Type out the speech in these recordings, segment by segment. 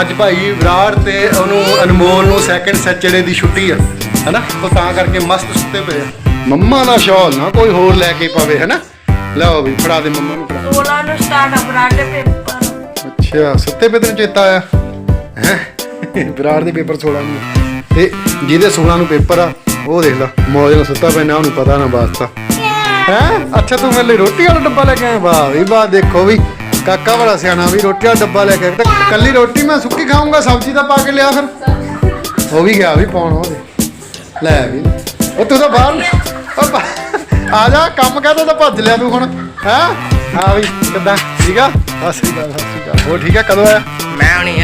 ਅੱਜ ਭਾਈ ਵਿਰਾਟ ਤੇ ਉਹਨੂੰ ਅਨਮੋਲ ਨੂੰ ਸੈਕੰਡ ਸੈਚਰਡੇ ਦੀ ਛੁੱਟੀ ਆ ਹੈਨਾ? ਉਹ ਤਾਂ ਕਰਕੇ ਮਸਤ ਸੁੱਤੇ ਪਏ ਆ। ਮੰਮਾ ਦਾ ਸ਼ਾਲ ਨਾ ਕੋਈ ਹੋਰ ਲੈ ਕੇ ਪਵੇ ਹੈਨਾ? ਲਓ ਵੀ ਫੜਾ ਦੇ ਮੰਮਾ ਨੂੰ ਫੜਾ 16 ਨੂੰ ਸਟਾਰਟ ਅਪਰਾਧ ਦੇ ਪੇਪਰ ਅੱਛਾ ਸੁੱਤੇ ਪਏ ਤੈਨੂੰ ਚੇਤਾ ਆਇਆ? ਹੈ? ਵਿਰਾਟ ਦੇ ਪੇਪਰ 16 ਨੂੰ। ਤੇ ਜਿਹਦੇ 16 ਨੂੰ ਪੇਪਰ ਆ ਉਹ ਦੇਖ ਲਾ ਮੌਜ ਨਾਲ ਸੁੱਤਾ ਪਿਆ ਨਾ ਉਹਨੂੰ ਪਤਾ ਨਾ ਵਾਸਤਾ। ਹੈ? ਅੱਛਾ ਤੂੰ ਮੇਰੇ ਲਈ ਰੋਟੀ ਵਾਲਾ ਡੱਬਾ ਲੈ ਕੇ ਆਇਆ? ਵਾਹ ਵੀ ਵਾਹ ਦੇਖੋ ਵੀ। ਕਾਕਾ ਬੜਾ ਸਿਆਣਾ ਵੀ ਰੋਟੀ ਡੱਬਾ ਲੈ ਕੇ। ਤੇ ਕੱਲੀ ਰੋਟੀ ਮੈਂ ਸੁੱਕੀ ਖਾਊਂਗਾ ਸਬਜ਼ੀ ਦਾ ਪਾ ਕੇ ਲਿਆ ਫਿਰ। ਉਹ ਵੀ ਗਿਆ ਵੀ ਪਾਉਣ ਉਹਦੇ। ਲੈ ਵੀ। ਉਹ ਤੂੰ ਤਾਂ ਬਾਹਰ ਉਹ ਬਾ- ਆ ਜਾ ਕੰਮ ਕਰਦਾ ਤਾਂ ਭੱਜ ਲਿਆ ਤੂੰ ਹੁਣ ਹੈ? ਹਾਂ ਵੀ ਕਿੱਦਾਂ? ਠੀਕ ਆ? ਸਤਿ ਸ੍ਰੀ ਅਕਾਲ ਸਤਿ ਸ੍ਰੀ ਅਕਾਲ। ਹੋਰ ਠੀਕ ਆ ਕਦੋਂ ਆਇਆ? ਮੈਂ ਹੁਣੀ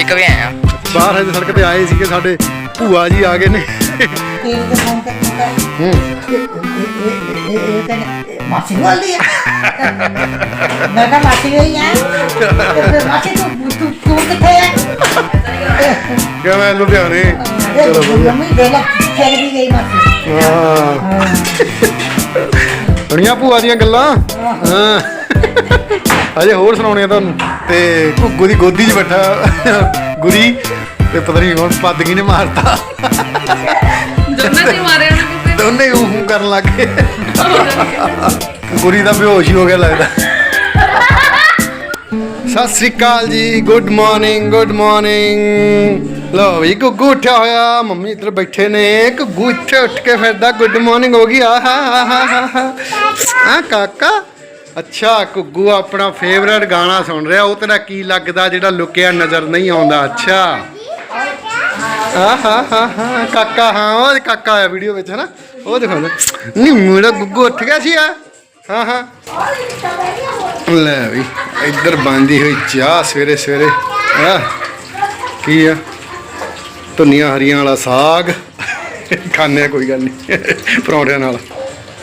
ਇੱਕ ਵੀ ਆਇਆ। ਬਾਹਰ ਹਜੇ ਸੜਕ ਤੇ ਆਏ ਸੀਗੇ ਸਾਡੇ ਭੂਆ ਜੀ ਆ ਗਏ ਨੇ। ਦੇ ਫੋਨ ਤੇ ਹੂੰ। ਇਹ ਇਹ ਤਾਂ ਮਾਸੀ ਬੋਲਦੀ ਹੈ ਮੈਂ ਤਾਂ ਮਾਸੀ ਹੋਈ ਆ। ਤੇ ਫਿਰ ਮਾਸੀ ਤੂੰ ਤੂੰ ਤੂੰ ਕਿੱਥੇ ਹੈ ਕਿਵੇਂ ਲੁਧਿਆਣੇ? ਚਲੋ ਵਧੀਆ। ਮੰਮੀ ਦੇ ਲੈ ਚੱਲ ਵੀ ਗਈ ਮਾਸੀ ਹਾਂ। ਭੂਆ ਦੀਆਂ ਗੱਲਾਂ? ਹਾਂ। ਅਜੇ ਹੋਰ ਸੁਣਾਉਣੀਆਂ ਤੁਹਾਨੂੰ। ਤੇ ਘੁੱਗੂ ਦੀ ਗੋਦੀ 'ਚ ਬੈਠਾ ਗੁਰੀ ਤੇ ਪਤਾ ਨਹੀਂ ਹੁਣ ਪੱਦ ਕੀ ਨੇ ਮਾਰਤਾ। ਦੋਨਾਂ ਨੇ ਮਾਰਿਆ ਨਾ ਕਿਸੇ ਦੋਨੇ ਹੂੰ ਹੂੰ ਕਰਨ ਲੱਗ ਗਏ। ਗੁਰੀ ਦਾ ਬੇਹੋਸ਼ ਹੀ ਹੋ ਗਿਆ ਲੱਗਦਾ। ਸਤਿ ਸ੍ਰੀ ਅਕਾਲ ਜੀ ਗੁੱਡ ਮਾਰਨਿੰਗ ਗੁੱਡ ਮਾਰਨਿੰਗ ਲਓ ਵੀ ਗੁੱਗੂ ਉੱਠਿਆ ਹੋਇਆ, ਮੰਮੀ ਇੱਧਰ ਬੈਠੇ ਨੇ, ਗੁੱਗੂ ਇੱਥੇ ਉੱਠ ਕੇ ਫਿਰਦਾ ਗੁੱਡ ਮਾਰਨਿੰਗ ਹੋ ਗਈ, ਆਹਾ ਆ ਕਾਕਾ? ਅੱਛਾ, ਗੁੱਗੂ ਆਪਣਾ ਫੇਵਰਟ ਗਾਣਾ ਸੁਣ ਰਿਹਾ, ਉਹ ਤੇਰਾ ਕੀ ਲੱਗਦਾ ਜਿਹੜਾ ਲੁਕਿਆ ਨਜ਼ਰ ਨਹੀਂ ਆਉਂਦਾ, ਅੱਛਾ। ਆਹਾ ਕਾਕਾ, ਹਾਂ, ਉਹ ਕਾਕਾ ਆਇਆ ਵੀਡੀਓ ਵਿੱਚ, ਹਨਾ। ਉਹ ਦਿਖਾ ਨਹੀਂ ਮੇਰਾ ਗੁੱਗੂ ਉੱਠ ਗਿਆ ਸੀ ਆ ਹਾਂ ਹਾਂ। ਲੈ ਵੀ, ਇੱਧਰ ਬੰਦੀ ਹੋਈ ਚਾਹ ਸਵੇਰੇ ਸਵੇਰੇ। ਆ ਕੀ ਆ? ਧੁੰਨੀਆਂ ਹਰੀਆਂ ਵਾਲਾ ਸਾਗ। ਖਾਣੇ ਕੋਈ ਗੱਲ ਨਹੀਂ। ਪਰੌਂਠਿਆਂ ਨਾਲ।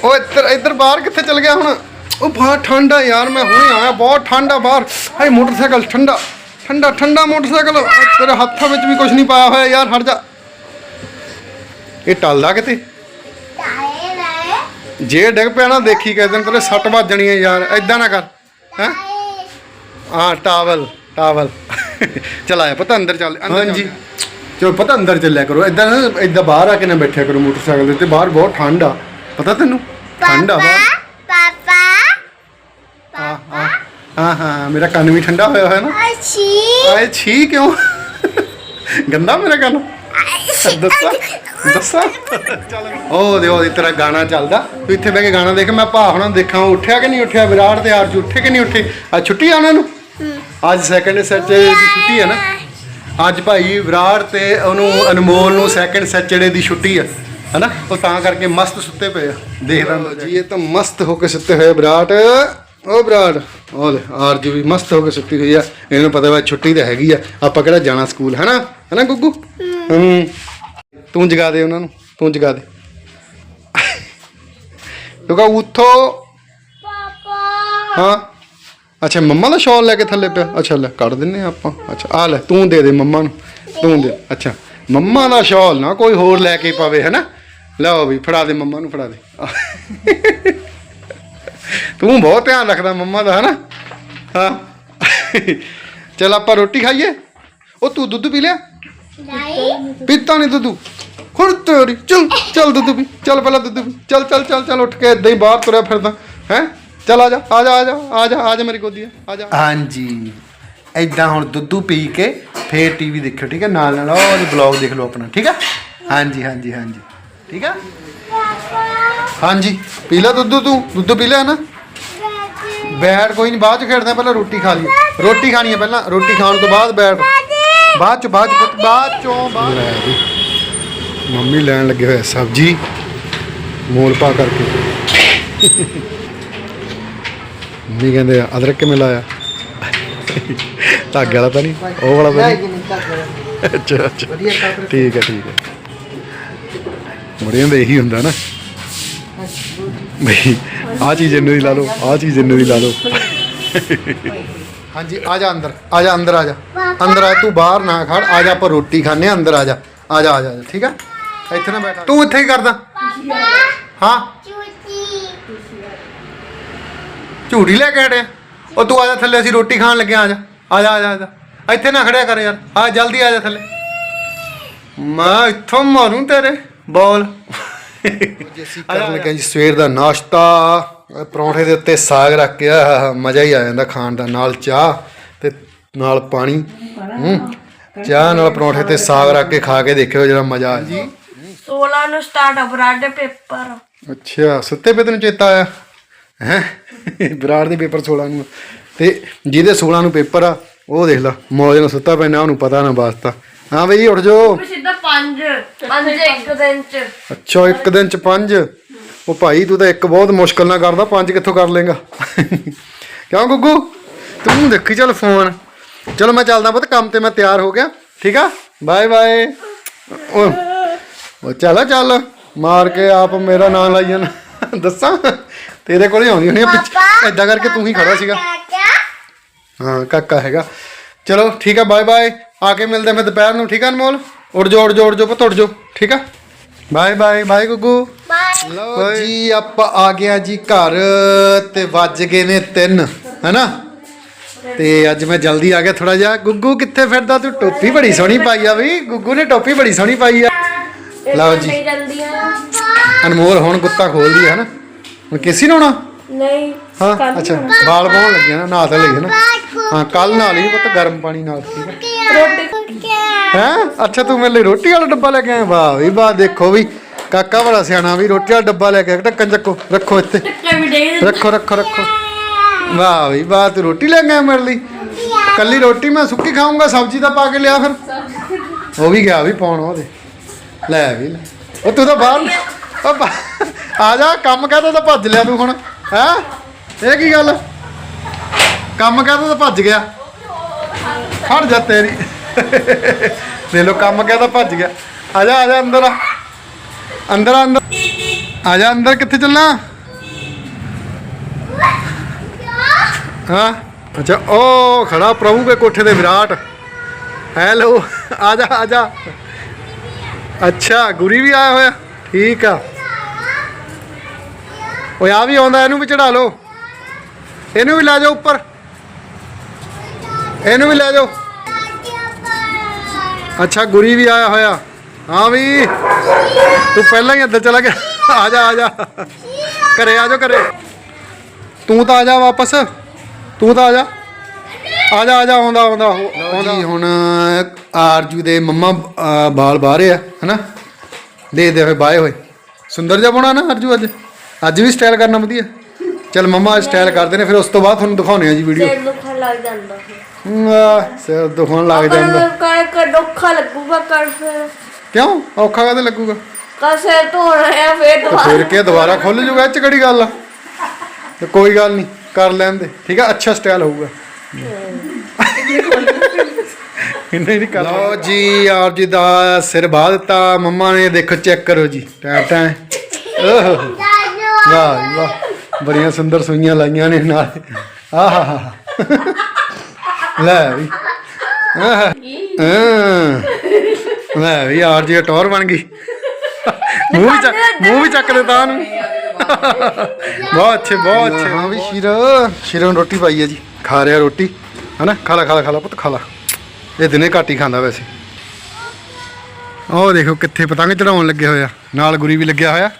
ਉਹ ਇੱਧਰ ਇੱਧਰ ਬਾਹਰ ਕਿੱਥੇ ਚਲ ਗਿਆ ਹੁਣ? ਉਹ ਬਾਹਰ ਠੰਡ ਆ ਯਾਰ, ਮੈਂ ਹੁਣੇ ਆਇਆ, ਬਹੁਤ ਠੰਡ ਆ ਬਾਹਰ। ਹਾਏ, ਮੋਟਰਸਾਈਕਲ ਠੰਡਾ ਠੰਡਾ ਠੰਡਾ ਮੋਟਰਸਾਈਕਲ। ਤੇਰੇ ਹੱਥਾਂ ਵਿੱਚ ਵੀ ਕੁਝ ਨਹੀਂ ਪਾਇਆ ਹੋਇਆ ਯਾਰ, ਹਟ ਜਾ। ਇਹ ਟਲਦਾ ਕਿਤੇ? ਜੇ ਡਿੱਗ ਪਿਆ ਨਾ ਦੇਖੀ ਕਿਸੇ ਦਿਨ ਤੇਰੇ ਸੱਟ ਵੱਜਣੀ ਹੈ ਯਾਰ ਐਦਾਂ ਨਾ ਕਰ ਹੈ? ਹਾਂ ਟਾਵਲ ਟਾਵਲ। ਚਲ ਆਇਆ ਪਤਾ ਅੰਦਰ ਚੱਲ ਅੰਦਰ ਜੀ ਚਲੋ। ਪਤਾ ਅੰਦਰ ਚੱਲਿਆ ਕਰੋ। ਐਦਾਂ ਨਾ ਐਦਾਂ ਬਾਹਰ ਆ ਕੇ ਨਾ ਬੈਠਿਆ ਕਰੋ ਮੋਟਰਸਾਈਕਲ ਦੇ ਉੱਤੇ। ਬਾਹਰ ਬਹੁਤ ਠੰਡ ਆ। ਪਤਾ ਤੈਨੂੰ? ਠੰਡ ਆ ਬਾਹਰ। ਪਾਪਾ। ਹਾਂ ਹਾਂ ਮੇਰਾ ਕੰਨ ਵੀ ਠੰਡਾ ਹੋਇਆ ਹੋਇਆ ਨਾ। ਅੱਛੀ। ਆਏ ਛੀ ਕਿਉਂ? ਗੰਦਾ ਮੇਰਾ ਕੰਨ। ਦੱਸਾਂ? ਦੱਸਾਂ? ਚੱਲ ਉਹ ਦੇ ਉਹ ਤੇਰਾ ਗਾਣਾ ਚੱਲਦਾ। ਤੂੰ ਇੱਥੇ ਬਹਿ ਕੇ ਗਾਣਾ ਦੇਖ ਮੈਂ ਭਾ ਹੁਣਾਂ ਦੇਖਾਂ ਉਹ ਉੱਠਿਆ ਕਿ ਨਹੀਂ ਉੱਠਿਆ? ਵਿਰਾਟ ਤੇ ਆਰਜ ਉੱਠੇ ਕਿ ਨਹੀਂ ਉੱਠੇ? ਅੱਜ ਛੁੱਟੀ ਆ ਉਹਨਾਂ ਨੂੰ? ਅੱਜ ਸੈਕੰਡ ਸੈਚਰਡੇ ਦੀ ਛੁੱਟੀ ਹੈ ਨਾ? ਅੱਜ ਭਾਈ ਵਿਰਾਟ ਤੇ ਉਹਨੂੰ ਅਨਮੋਲ ਨੂੰ ਸੈਕੰਡ ਸੈਚਰਡੇ ਦੀ ਛੁੱਟੀ ਆ ਹੈਨਾ? ਉਹ ਤਾਂ ਕਰਕੇ ਮਸਤ ਸੁੱਤੇ ਪਏ ਆ। ਦੇਖਦਾ ਜੀ। ਇਹ ਤਾਂ ਮਸਤ ਹੋ ਕੇ ਸੁੱਤੇ ਹੋਏ ਵਿਰਾਟ। ਉਹ ਵਿਰਾਟ ਉਹ ਲੈ ਆਰਜ ਵੀ ਮਸਤ ਹੋ ਕੇ ਸੁੱਤੀ ਹੋਈ ਆ। ਇਹਨੂੰ ਪਤਾ ਵਾ ਛੁੱਟੀ ਤਾਂ ਹੈਗੀ ਆ। ਆਪਾਂ ਕਿਹੜਾ ਜਾਣਾ ਸਕੂਲ ਹੈਨਾ? ਹੈਨਾ ਗੁੱਗੂ? ਹੂੰ ਤੂੰ ਜਗਾ ਦੇ ਉਹਨਾਂ ਨੂੰ ਤੂੰ ਜਗਾ ਦੇ। ਕਹ ਉੱਠੋ ਪਾਪਾ। ਹਾਂ। ਅੱਛਾ ਮੰਮਾ ਦਾ ਸ਼ਾਲ ਲੈ ਕੇ ਥੱਲੇ ਪਿਆ। ਅੱਛਾ ਲੈ ਕੱਢ ਦਿੰਨੇ ਆਪਾਂ। ਅੱਛਾ ਆ ਲੈ ਤੂੰ ਦੇ ਦੇ ਮੰਮਾ ਨੂੰ ਤੂੰ ਦੇ। ਅੱਛਾ ਮੰਮਾ ਦਾ ਸ਼ਾਲ ਨਾ ਕੋਈ ਹੋਰ ਲੈ ਕੇ ਪਵੇ ਹੈਨਾ? ਲਓ ਵੀ ਫੜਾ ਦੇ ਮੰਮਾ ਨੂੰ ਫੜਾ ਦੇ। ਤੂੰ ਬਹੁਤ ਧਿਆਨ ਰੱਖਦਾ ਮੰਮਾ ਦਾ ਹੈਨਾ? ਹਾਂ। ਚਲ ਆਪਾਂ ਰੋਟੀ ਖਾਈਏ। ਉਹ ਤੂੰ ਦੁੱਧ ਪੀ ਲਿਆ? ਪੀਤਾ ਨਹੀਂ ਦੁੱਧ ਹੁਣ ਤੇਰੀ ਚਲ ਚਲ ਦੁੱਧ ਪੀ ਚਲ ਪਹਿਲਾਂ ਦੁੱਧ ਪੀ ਚਲ ਚਲ ਚਲ ਚਲ ਉੱਠ ਕੇ ਏਦਾਂ ਹੀ ਬਾਹਰ ਤੁਰਿਆ ਫਿਰਦਾ ਹੈ? ਚਲ ਆ ਜਾ ਆ ਜਾ ਆ ਜਾ ਆ ਜਾ ਆ ਜਾ ਮੇਰੀ ਗੋਦੀ ਆ ਜਾ। ਹਾਂਜੀ। ਏਦਾਂ ਹੁਣ ਦੁੱਧੂ ਪੀ ਕੇ ਫੇਰ ਟੀਵੀ ਦੇਖਿਓ ਠੀਕ ਹੈ ਨਾਲ ਨਾਲ ਉਹ ਬਲੌਗ ਦੇਖ ਲਓ ਆਪਣਾ ਠੀਕ ਹੈ ਹਾਂਜੀ ਹਾਂਜੀ ਹਾਂਜੀ। ਠੀਕ ਹੈ ਹਾਂਜੀ ਪੀ ਲੈ ਦੁੱਧ ਤੂੰ ਦੁੱਧ ਪੀ ਲਿਆ ਨਾ। ਬੈਠ ਕੋਈ ਨਹੀਂ ਬਾਅਦ ਚ ਖੇਡਦੇ ਆ, ਪਹਿਲਾਂ ਰੋਟੀ ਖਾ ਲਈ ਰੋਟੀ ਖਾਣੀ ਹੈ ਪਹਿਲਾਂ ਰੋਟੀ ਖਾਣ ਤੋਂ ਬਾਅਦ ਬੈਠ। ਬਾਅਦ ਚ ਬਾਅਦ ਚ ਪੁੱਤ, ਬਾਅਦ ਚੋਂ ਬਾਅਦ ਮੰਮੀ ਲੈਣ ਲੱਗੇ ਹੋਏ ਆ ਸਬਜੀ ਮੋਲ ਪਾ ਕਰਕੇ। ਮੰਮੀ ਕਹਿੰਦੇ ਆ ਅਦਰਕ ਕਿਵੇਂ ਲਾਇਆ? ਧਾਗੇ ਵਾਲਾ ਤਾਂ ਨਹੀਂ ਉਹ ਵਾਲਾ ਤਾਂ ਨਹੀਂ? ਅੱਛਾ ਅੱਛਾ। ਠੀਕ ਹੈ ਠੀਕ ਹੈ। ਮੁੜਿਆਂ ਦਾ ਇਹੀ ਹੁੰਦਾ ਨਾ। ਬਈ ਆ ਚੀਜ਼ ਇਹਨੂੰ ਹੀ ਲਾ ਲਓ ਆ ਚੀਜ਼ ਇਹਨੂੰ ਹੀ ਲਾ ਲਓ। ਹਾਂਜੀ ਆ ਜਾ ਅੰਦਰ ਆ ਜਾ ਅੰਦਰ ਆ ਜਾ। ਅੰਦਰ ਆ ਤੂੰ ਬਾਹਰ ਨਾ ਖੜ ਆ ਜਾ ਆਪਾਂ ਰੋਟੀ ਖਾਣੇ ਅੰਦਰ ਆ ਜਾ। ਆ ਜਾ ਆ ਜਾ ਠੀਕ ਆ? ਇੱਥੇ ਨਾ ਬੈਠਾ। ਤੂੰ ਇੱਥੇ ਹੀ ਕਰਦਾ? ਹਾਂ? ਚੂਚੀ ਝੂੜੀ ਲੈ ਕੇ ਆੜਿਆ ਉਹ ਤੂੰ ਆ ਜਾ ਥੱਲੇ ਅਸੀਂ ਰੋਟੀ ਖਾਣ ਲੱਗੇ ਆ ਜਾ। ਆ ਜਾ ਆ ਜਾ ਇੱਥੇ ਨਾ ਖੜਿਆ ਕਰ ਯਾਰ। ਆ ਜਲਦੀ ਆ ਜਾ ਥੱਲੇ। ਮੈਂ ਇੱਥੋਂ ਮਾਰੂ ਤੇਰੇ। ਬੋਲ। ਅਸੀਂ ਕਰਨ ਲੱਗੇ ਜੀ ਸਵੇਰ ਦਾ ਨਾਸ਼ਤਾ। ਅਹ ਪਰੌਂਠੇ ਦੇ ਉੱਤੇ ਸਾਗ ਰੱਖ ਕੇ ਆਹ ਮਜ਼ਾ ਹੀ ਆ ਜਾਂਦਾ ਖਾਣ ਦਾ ਨਾਲ ਚਾਹ ਤੇ ਨਾਲ ਪਾਣੀ। ਹੂੰ। ਚਾਹ ਨਾਲ ਪਰੌਂਠੇ ਤੇ ਸਾਗ ਰੱਖ ਕੇ ਖਾ ਕੇ ਦੇਖਿਓ ਜਿਹੜਾ ਮਜ਼ਾ ਆ ਜੀ। 16 ਨੂੰ ਸਟਾਰਟ ਆ ਬਰਾਡ ਪੇਪਰ। ਅੱਛਾ ਸੁੱਤੇ ਪਏ ਤੈਨੂੰ ਚੇਤਾ ਆਇਆ? ਹੈ? ਵਿਰਾਟ ਦੇ ਪੇਪਰ 16 ਨੂੰ। ਤੇ ਜਿਹਦੇ 16 ਨੂੰ ਪੇਪਰ ਆ ਉਹ ਦੇਖ ਲਾ ਮੌਜ ਨਾਲ ਸੁੱਤਾ ਪੈਣਾ ਉਹਨੂੰ ਪਤਾ ਨਾ ਵਾਸਤਾ। ਹਾਂ ਬਈ ਉੱਠ ਜਾਓ। ਵੀ ਸਿੱਧਾ 5 5 ਇੱਕ ਦਿਨ ਚ। ਅੱਛਾ ਇੱਕ ਦਿਨ ਚ ਪੰਜ। ਉਹ ਭਾਈ ਤੂੰ ਤਾਂ ਇੱਕ ਬਹੁਤ ਮੁਸ਼ਕਲ ਨਾਲ ਕਰਦਾ ਪੰਜ ਕਿੱਥੋਂ ਕਰ ਲੇਗਾ ਕਿਉਂ ਗੁੱਗੂ? ਤੂੰ ਦੇਖੀ ਚੱਲ ਫੋਨ। ਚਲੋ ਮੈਂ ਚੱਲਦਾ ਪੁੱਤ ਕੰਮ ਤੇ ਮੈਂ ਤਿਆਰ ਹੋ ਗਿਆ। ਠੀਕ ਆ? Bye bye. ਉਹ ਚੱਲ ਚੱਲ। ਮਾਰ ਕੇ ਆਪ ਮੇਰਾ ਨਾਂ ਲਾਈ ਜਾਣਾ। ਦੱਸਾਂ? ਤੇਰੇ ਕੋਲ ਹੀ ਆਉਂਦੀ ਹੋਣੀ ਪਿੱਛੇ। ਏਦਾਂ ਕਰਕੇ ਤੂੰ ਹੀ ਖੜਾ ਸੀਗਾ। ਹਾਂ ਕਾਕਾ ਹੈਗਾ। ਚਲੋ ਠੀਕ ਆ ਬਾਏ ਬਾਏ। ਆ ਕੇ ਮਿਲਦੇ ਮੈਂ ਦੁਪਹਿਰ ਨੂੰ। ਠੀਕ ਆ ਅਨਮੋਲ? ਉੱਡ ਜੋ ਉੱਡ ਜੋ ਉੱਡ ਜੋ ਪੁੱਤ ਉੱਡ ਜੋ ਠੀਕ ਆ? ਬਾਏ ਬਾਏ ਬਾਏ ਗੁੱਗੂ। ਬਾਏ। ਲਓ ਜੀ ਆਪਾਂ ਆ ਗਿਆ ਜੀ ਘਰ ਤੇ ਵੱਜ ਗਏ ਨੇ 3 ਹੈਨਾ? ਤੇ ਅੱਜ ਮੈਂ ਜਲਦੀ ਆ ਗਿਆ ਥੋੜਾ ਜਿਹਾ। ਗੁੱਗੂ ਕਿੱਥੇ ਫਿਰਦਾ ਤੂੰ? ਟੋਪੀ ਬੜੀ ਸੋਹਣੀ ਪਾਈ ਆ ਵੀ। ਗੁੱਗੂ ਨੇ ਟੋਪੀ ਬੜੀ ਸੋਹਣੀ ਪਾਈ ਆ। ਲਓ ਜੀ। ਆ। ਅਨਮੋਲ ਹੁਣ ਗੁੱਤਾ ਖੋਲਦੀ ਹੈ ਨਾ ਹੁਣ ਕਿਸੀ ਨਹਾਉਣਾ ਨਹੀਂ ਹਾਂ ਅੱਛਾ ਵਾਲ ਪਾਉਣ ਲੱਗੇ ਨਾ ਨਹਾ ਤਾਂ ਲਈ ਹੈ ਨਾ ਹਾਂ ਕੱਲ ਨਹਾ ਲਈ ਪੁੱਤ ਗਰਮ ਪਾਣੀ ਨਾਲ ਠੀਕ ਹੈ ਰੋਟੀ ਹੈ? ਅੱਛਾ ਤੂੰ ਮੇਰੇ ਲਈ ਰੋਟੀ ਵਾਲਾ ਡੱਬਾ ਲੈ ਕੇ ਆਇਆ? ਵਾਹ ਵੀ ਵਾਹ ਦੇਖੋ ਵੀ ਕਾਕਾ ਬੜਾ ਸਿਆਣਾ ਵੀ ਰੋਟੀ ਵਾਲਾ ਡੱਬਾ ਲੈ ਕੇ ਆਇਆ। ਢੱਕਣ ਚੱਕੋ ਰੱਖੋ ਇੱਥੇ। ਰੱਖੋ ਰੱਖੋ ਰੱਖੋ। ਵਾਹ ਵੀ ਵਾਹ ਤੂੰ ਰੋਟੀ ਲੈ ਕੇ ਆਇਆ ਮੇਰੇ ਲਈ। ਕੱਲੀ ਰੋਟੀ ਮੈਂ ਸੁੱਕੀ ਖਾਊਂਗਾ ਸਬਜ਼ੀ ਤਾਂ ਪਾ ਕੇ ਲਿਆ ਫਿਰ। ਉਹ ਵੀ ਗਿਆ ਵੀ ਪਾਉਣ ਉਹਦੇ। ਲੈ ਵੀ ਲੈ। ਉਹ ਤੂੰ ਤਾਂ ਬਾਹਰ ਉਹ ਆ ਜਾ ਕੰਮ ਕਹਦਾ ਤਾਂ ਭੱਜ ਲਿਆ ਤੂੰ ਹੁਣ। ਹੈ? ਇਹ ਕੀ ਗੱਲ? ਕੰਮ ਕਹਦਾ ਤਾਂ ਭੱਜ ਗਿਆ। ਖੜ ਜਾ ਤੇਰੀ। ਦੇ ਲੋ ਕੰਮ ਕਹਦਾ ਭੱਜ ਗਿਆ। ਆ ਜਾ ਆ ਜਾ ਅੰਦਰ। ਆ ਅੰਦਰ ਆ ਅੰਦਰ। ਆ ਜਾ, ਅੰਦਰ, ਕਿੱਥੇ ਚੱਲਣਾ? ਹਾਂ? ਅੱਛਾ, ਉਹ ਖੜਾ ਪ੍ਰਭੂ ਕੇ ਕੋਠੇ ਤੇ ਵਿਰਾਟ। ਹੈਲੋ, ਆ ਜਾ ਆ ਜਾ। ਅੱਛਾ, ਗੁਰੀ ਵੀ ਆਇਆ ਹੋਇਆ। ਠੀਕ ਆ। ਓਏ, ਆ ਵੀ ਆਉਂਦਾ, ਇਹਨੂੰ ਵੀ ਚੜਾ ਲਓ। ਇਹਨੂੰ ਵੀ ਲੈ ਜਾਓ ਉੱਪਰ। ਇਹਨੂੰ ਵੀ ਲੈ ਜਾਓ। ਅੱਛਾ ਗੁਰੀ ਵੀ ਆਇਆ ਹੋਇਆ। ਹਾਂ ਵੀ। ਤੂੰ ਪਹਿਲਾਂ ਹੀ ਅੰਦਰ ਚਲਾ ਗਿਆ। ਆ ਜਾ ਆ ਜਾ। ਘਰੇ ਆ ਜਾ ਘਰੇ। ਤੂੰ ਤਾਂ ਆ ਜਾ ਵਾਪਸ। ਤੂੰ ਤਾਂ ਆ ਜਾ। ਆ ਜਾ ਆ ਜਾ ਆਉਂਦਾ ਆਉਂਦਾ ਆਉਂਦਾ। ਜੀ ਹੁਣ ਆਰਜੂ ਦੇ ਮੰਮਾ ਬਾਲ ਬਾਹਰੇ ਆ ਹਨਾ? ਦੇ ਦੇ ਹੋਏ ਬਾਏ ਹੋਏ। ਸੁੰਦਰ ਜਿਹਾ ਬਣਾ ਨਾ ਆਰਜੂ ਅੱਜ। ਅੱਜ ਵੀ ਸਟਾਈਲ ਕਰਨਾ ਵਧੀਆ। ਚਲ ਮੰਮਾ ਸਟਾਈਲ ਕਰਦੇ ਨੇ ਫਿਰ ਉਸ ਤੋਂ ਬਾਅਦ ਤੁਹਾਨੂੰ ਦਿਖਾਉਣੇ ਆ ਜੀ ਵੀਡੀਓ ਸਿਰ ਦੁਖਣ ਲੱਗ ਜਾਂਦਾ ਸਿਰ ਦੁਖਣ ਲੱਗ ਜਾਂਦਾ। ਕਰ ਕਰ ਲੱਗੂਗਾ ਕਰ ਫਿਰ। ਕਿਉਂ? ਔਖਾ ਕਾਹਦੇ ਲੱਗੂਗਾ? ਕਰ ਸਿਰ ਧੋਣਾ ਆ ਫਿਰ ਤੇ ਦੁਬਾਰਾ। ਫਿਰ ਕੇ ਦੁਬਾਰਾ ਖੁੱਲ ਜੂਗਾ ਇਹ ਚ ਕਿਹੜੀ ਗੱਲ ਆ? ਤੇ ਕੋਈ ਗੱਲ ਨਹੀਂ ਕਰ ਲੈਂਦੇ ਠੀਕ ਆ ਅੱਛਾ ਸਟਾਈਲ ਹੋਊਗਾ। ਨਹੀਂ ਨਹੀਂ ਕਰ ਲਓ ਜੀ ਆਪ ਜੀ ਦਾ ਸਿਰ ਬਾਹ ਦਿੱਤਾ ਮੰਮਾ ਨੇ ਦੇਖੋ ਚੈੱਕ ਕਰੋ ਜੀ। ਟੈਂ ਟੈਂ। ਓਹ। ਵਾਹ ਵਾਹ। ਬੜੀਆਂ ਸੁੰਦਰ ਸੂਈਆਂ ਲਾਈਆਂ ਨੇ ਨਾਲ। ਆਹਾ। ਲੈ ਵੀ। ਆਹ ਹਾਂ। ਲੈ ਵੀ ਆਰ ਜੀ ਟੌਰ ਬਣ ਗਈ। ਮੂੰਹ ਵੀ ਚੱਕ ਮੂੰਹ ਵੀ ਚੱਕ ਦਿੱਤਾ ਉਹਨੂੰ ਬਹੁਤ ਅੱਛੇ ਬਹੁਤ ਅੱਛੇ। ਹਾਂ ਵੀ ਸ਼ੀਰ ਸ਼ੀਰੋਂ ਰੋਟੀ ਪਾਈ ਹੈ ਜੀ। ਖਾ ਰਿਹਾ ਰੋਟੀ ਹਨਾ? ਖਾ ਲਾ ਖਾ ਲਾ ਖਾ ਲਾ ਪੁੱਤ ਖਾ ਲਾ। ਇਹ ਦਿਨੇ ਘੱਟ ਹੀ ਖਾਂਦਾ ਵੈਸੇ। ਉਹ ਦੇਖੋ ਕਿੱਥੇ ਪਤੰਗ ਚੜਾਉਣ ਲੱਗੇ ਹੋਇਆ ਨਾਲ ਗੁਰੀ ਵੀ ਲੱਗਿਆ ਹੋਇਆ।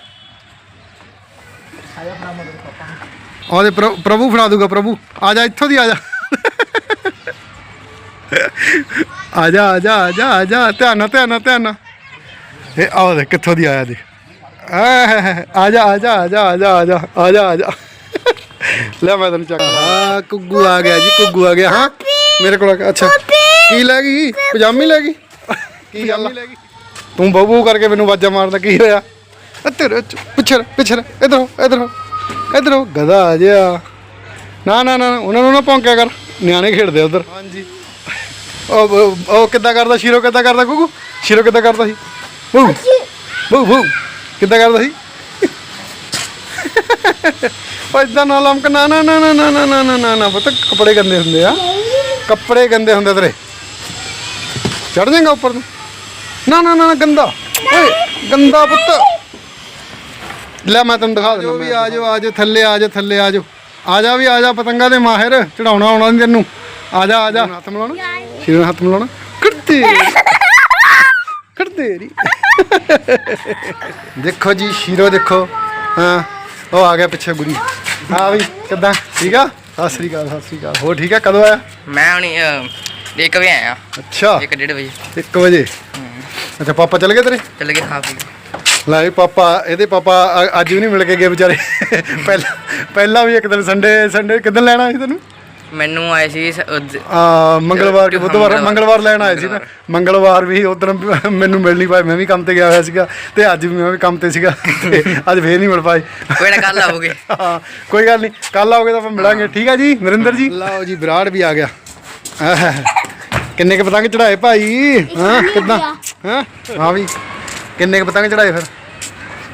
ਉਹਦੇ ਪ੍ਰ- ਪ੍ਰਭੂ ਫੜਾ ਦੂਗਾ ਪ੍ਰਭੂ। ਆ ਜਾ ਇੱਥੋਂ ਦੀ ਆ ਜਾ। ਆ ਜਾ ਆ ਜਾ ਆ ਜਾ ਆ ਜਾ ਧਿਆਨ ਨਾਲ ਧਿਆਨ ਨਾਲ ਧਿਆਨ ਨਾਲ ਇਹ ਆਹ ਦੇ ਕਿੱਥੋਂ ਦੀ ਆਇਆ ਦੇ ਆ ਜਾ ਆ ਜਾ ਆ ਜਾ ਆ ਜਾ ਆ ਜਾ ਆ ਜਾ ਆ ਜਾ ਲੈ ਮੈਂ ਤੈਨੂੰ ਚੱਕ ਹਾਂ ਕੁੱਗੂ ਆ ਗਿਆ ਜੀ ਕੁੱਗੂ ਆ ਗਿਆ ਹਾਂ ਮੇਰੇ ਕੋਲ। ਅੱਛਾ ਕੀ ਲੈ ਗਈ ਪਜਾਮੀ ਲੈ ਗਈ ਕੀ ਗੱਲ? ਤੂੰ ਬਹੁ ਕਰਕੇ ਮੈਨੂੰ ਵਾਜਾ ਮਾਰਦਾ ਕੀ ਹੋਇਆ ਤੇਰੇ ਪਿੱਛੇ ਰਹਿ, ਪਿੱਛੇ ਰਹਿ, ਇੱਧਰ ਇੱਧਰ ਇੱਧਰ ਗਧਾ ਆ ਜਿਆ ਨਾ ਨਾ ਨਾ ਉਹਨਾਂ ਨੂੰ ਨਾ ਭੌਂਕਿਆ ਕਰ ਨਿਆਣੇ ਖੇਡਦੇ ਉਧਰ ਹਾਂਜੀ ਉਹ ਉਹ- ਉਹ ਕਿੱਦਾਂ ਕਰਦਾ ਸ਼ੀਰੋ ਕਿੱਦਾਂ ਕਰਦਾ ਗੁੱਗੂ ਸ਼ੀਰੋ ਕਿੱਦਾਂ ਕਰਦਾ ਸੀ ਬੂ ਬੂ ਬੂ ਕਿੱਦਾਂ ਕਰਦਾ ਸੀ ਉਹ ਇਦਾਂ ਨਾ ਲਮਕ ਨਾ ਨਾ ਨਾ ਨਾ ਨਾ ਨਾ ਨਾ ਨਾ ਨਾ ਨਾ ਪੁੱਤ ਕੱਪੜੇ ਗੰਦੇ ਹੁੰਦੇ ਆ ਕੱਪੜੇ ਗੰਦੇ ਹੁੰਦੇ ਤੇਰੇ ਚੜ ਜਾਏਗਾ ਉੱਪਰ ਨੂੰ ਨਾ ਨਾ ਨਾ ਨਾ, ਗੰਦਾ ਓਏ ਗੰਦਾ ਪੁੱਤ ਲੈ ਮੈਂ ਤੈਨੂੰ ਦਿਖਾ ਦਿੰਦਾ ਵੀ ਆ ਜਾਓ ਆ ਜਾਓ ਥੱਲੇ ਆ ਜਾਓ ਥੱਲੇ ਆ ਜਾਓ ਆ ਜਾ ਵੀ ਆ ਜਾ ਪਤੰਗਾ ਦੇ ਮਾਹਿਰ ਚੜਾਉਣਾ ਆਉਣਾ ਨਹੀਂ ਤੈਨੂੰ ਆ ਜਾ ਆ ਜਾ। ਹੱਥ ਮਿਲਾਉਣਾ। ਸ਼ੀਰੋ ਨਾਲ ਹੱਥ ਮਿਲਾਉਣਾ। ਕੁੱਤੇ ਕੁੱਤੇ ਰੀ। ਦੇਖੋ ਜੀ ਸ਼ੀਰੋ ਦੇਖੋ। ਹਾਂ ਉਹ ਆ ਗਿਆ ਪਿੱਛੇ ਗੁਰੀ ਹਾਂ ਵੀ ਕਿੱਦਾਂ? ਠੀਕ ਆ? ਸਤਿ ਸ੍ਰੀ ਅਕਾਲ ਸਤਿ ਸ੍ਰੀ ਅਕਾਲ। ਹੋਰ ਠੀਕ ਆ? ਕਦੋਂ ਆਇਆ? ਮੈਂ ਹੁਣੀ 1 ਵਜੇ ਆਇਆ। ਅੱਛਾ। 1:30 ਵਜੇ। 1 ਵਜੇ? ਅੱਛਾ ਪਾਪਾ ਚਲੇ ਗਏ ਤੇਰੇ? ਚੱਲ ਖਾ ਪੀ ਕੇ। ਲੈ ਵੀ ਪਾਪਾ ਇਹਦੇ ਪਾਪਾ ਅੱਜ ਵੀ ਨਹੀਂ ਮਿਲ ਕੇ ਗਏ ਵਿਚਾਰੇ। ਪਹਿਲਾਂ ਪਹਿਲਾਂ ਵੀ ਇੱਕ ਦਿਨ ਸੰਡੇ ਸੰਡੇ ਕਿੱਦਣ ਲੈਣਾ ਸੀ ਤੈਨੂੰ। ਮੈਨੂੰ ਆਏ ਸੀ ਸ- ਉਦ- ਮੰਗਲਵਾਰ ਕਿ ਬੁੱਧਵਾਰ ਮੰਗਲਵਾਰ। ਲੈਣ ਆਏ ਸੀ ਨਾ। ਮੰਗਲਵਾਰ। ਵੀ ਉਦੋਂ ਮੈਨੂੰ ਮਿਲ ਨਹੀਂ ਪਾਏ ਮੈਂ ਵੀ ਕੰਮ ਤੇ ਗਿਆ ਹੋਇਆ ਸੀਗਾ ਤੇ ਅੱਜ ਵੀ ਮੈਂ ਵੀ ਕੰਮ ਤੇ ਸੀਗਾ ਤੇ ਅੱਜ ਫੇਰ ਨਹੀਂ ਮਿਲ ਪਾਏ। ਕੋਈ ਨਾ ਕੱਲ ਆਓਗੇ। ਹਾਂ, ਕੋਈ ਗੱਲ ਨਹੀਂ ਕੱਲ ਆਓਗੇ ਤਾਂ ਆਪਾਂ ਮਿਲਾਂਗੇ। ਠੀਕ ਆ ਜੀ ਨਰਿੰਦਰ ਜੀ? ਲਓ ਜੀ ਵਿਰਾੜ ਵੀ ਆ ਗਿਆ। ਆਹ, ਕਿੰਨੇ ਕ ਪਤੰਗ ਚੜਾਏ ਭਾਈ? ਹਾਂ ਕਿੱਦਾਂ? ਹਾਂ? ਹਾਂ ਵੀ ਕਿੰਨੇ ਕ ਪਤੰਗ ਚੜਾਏ ਫਿਰ?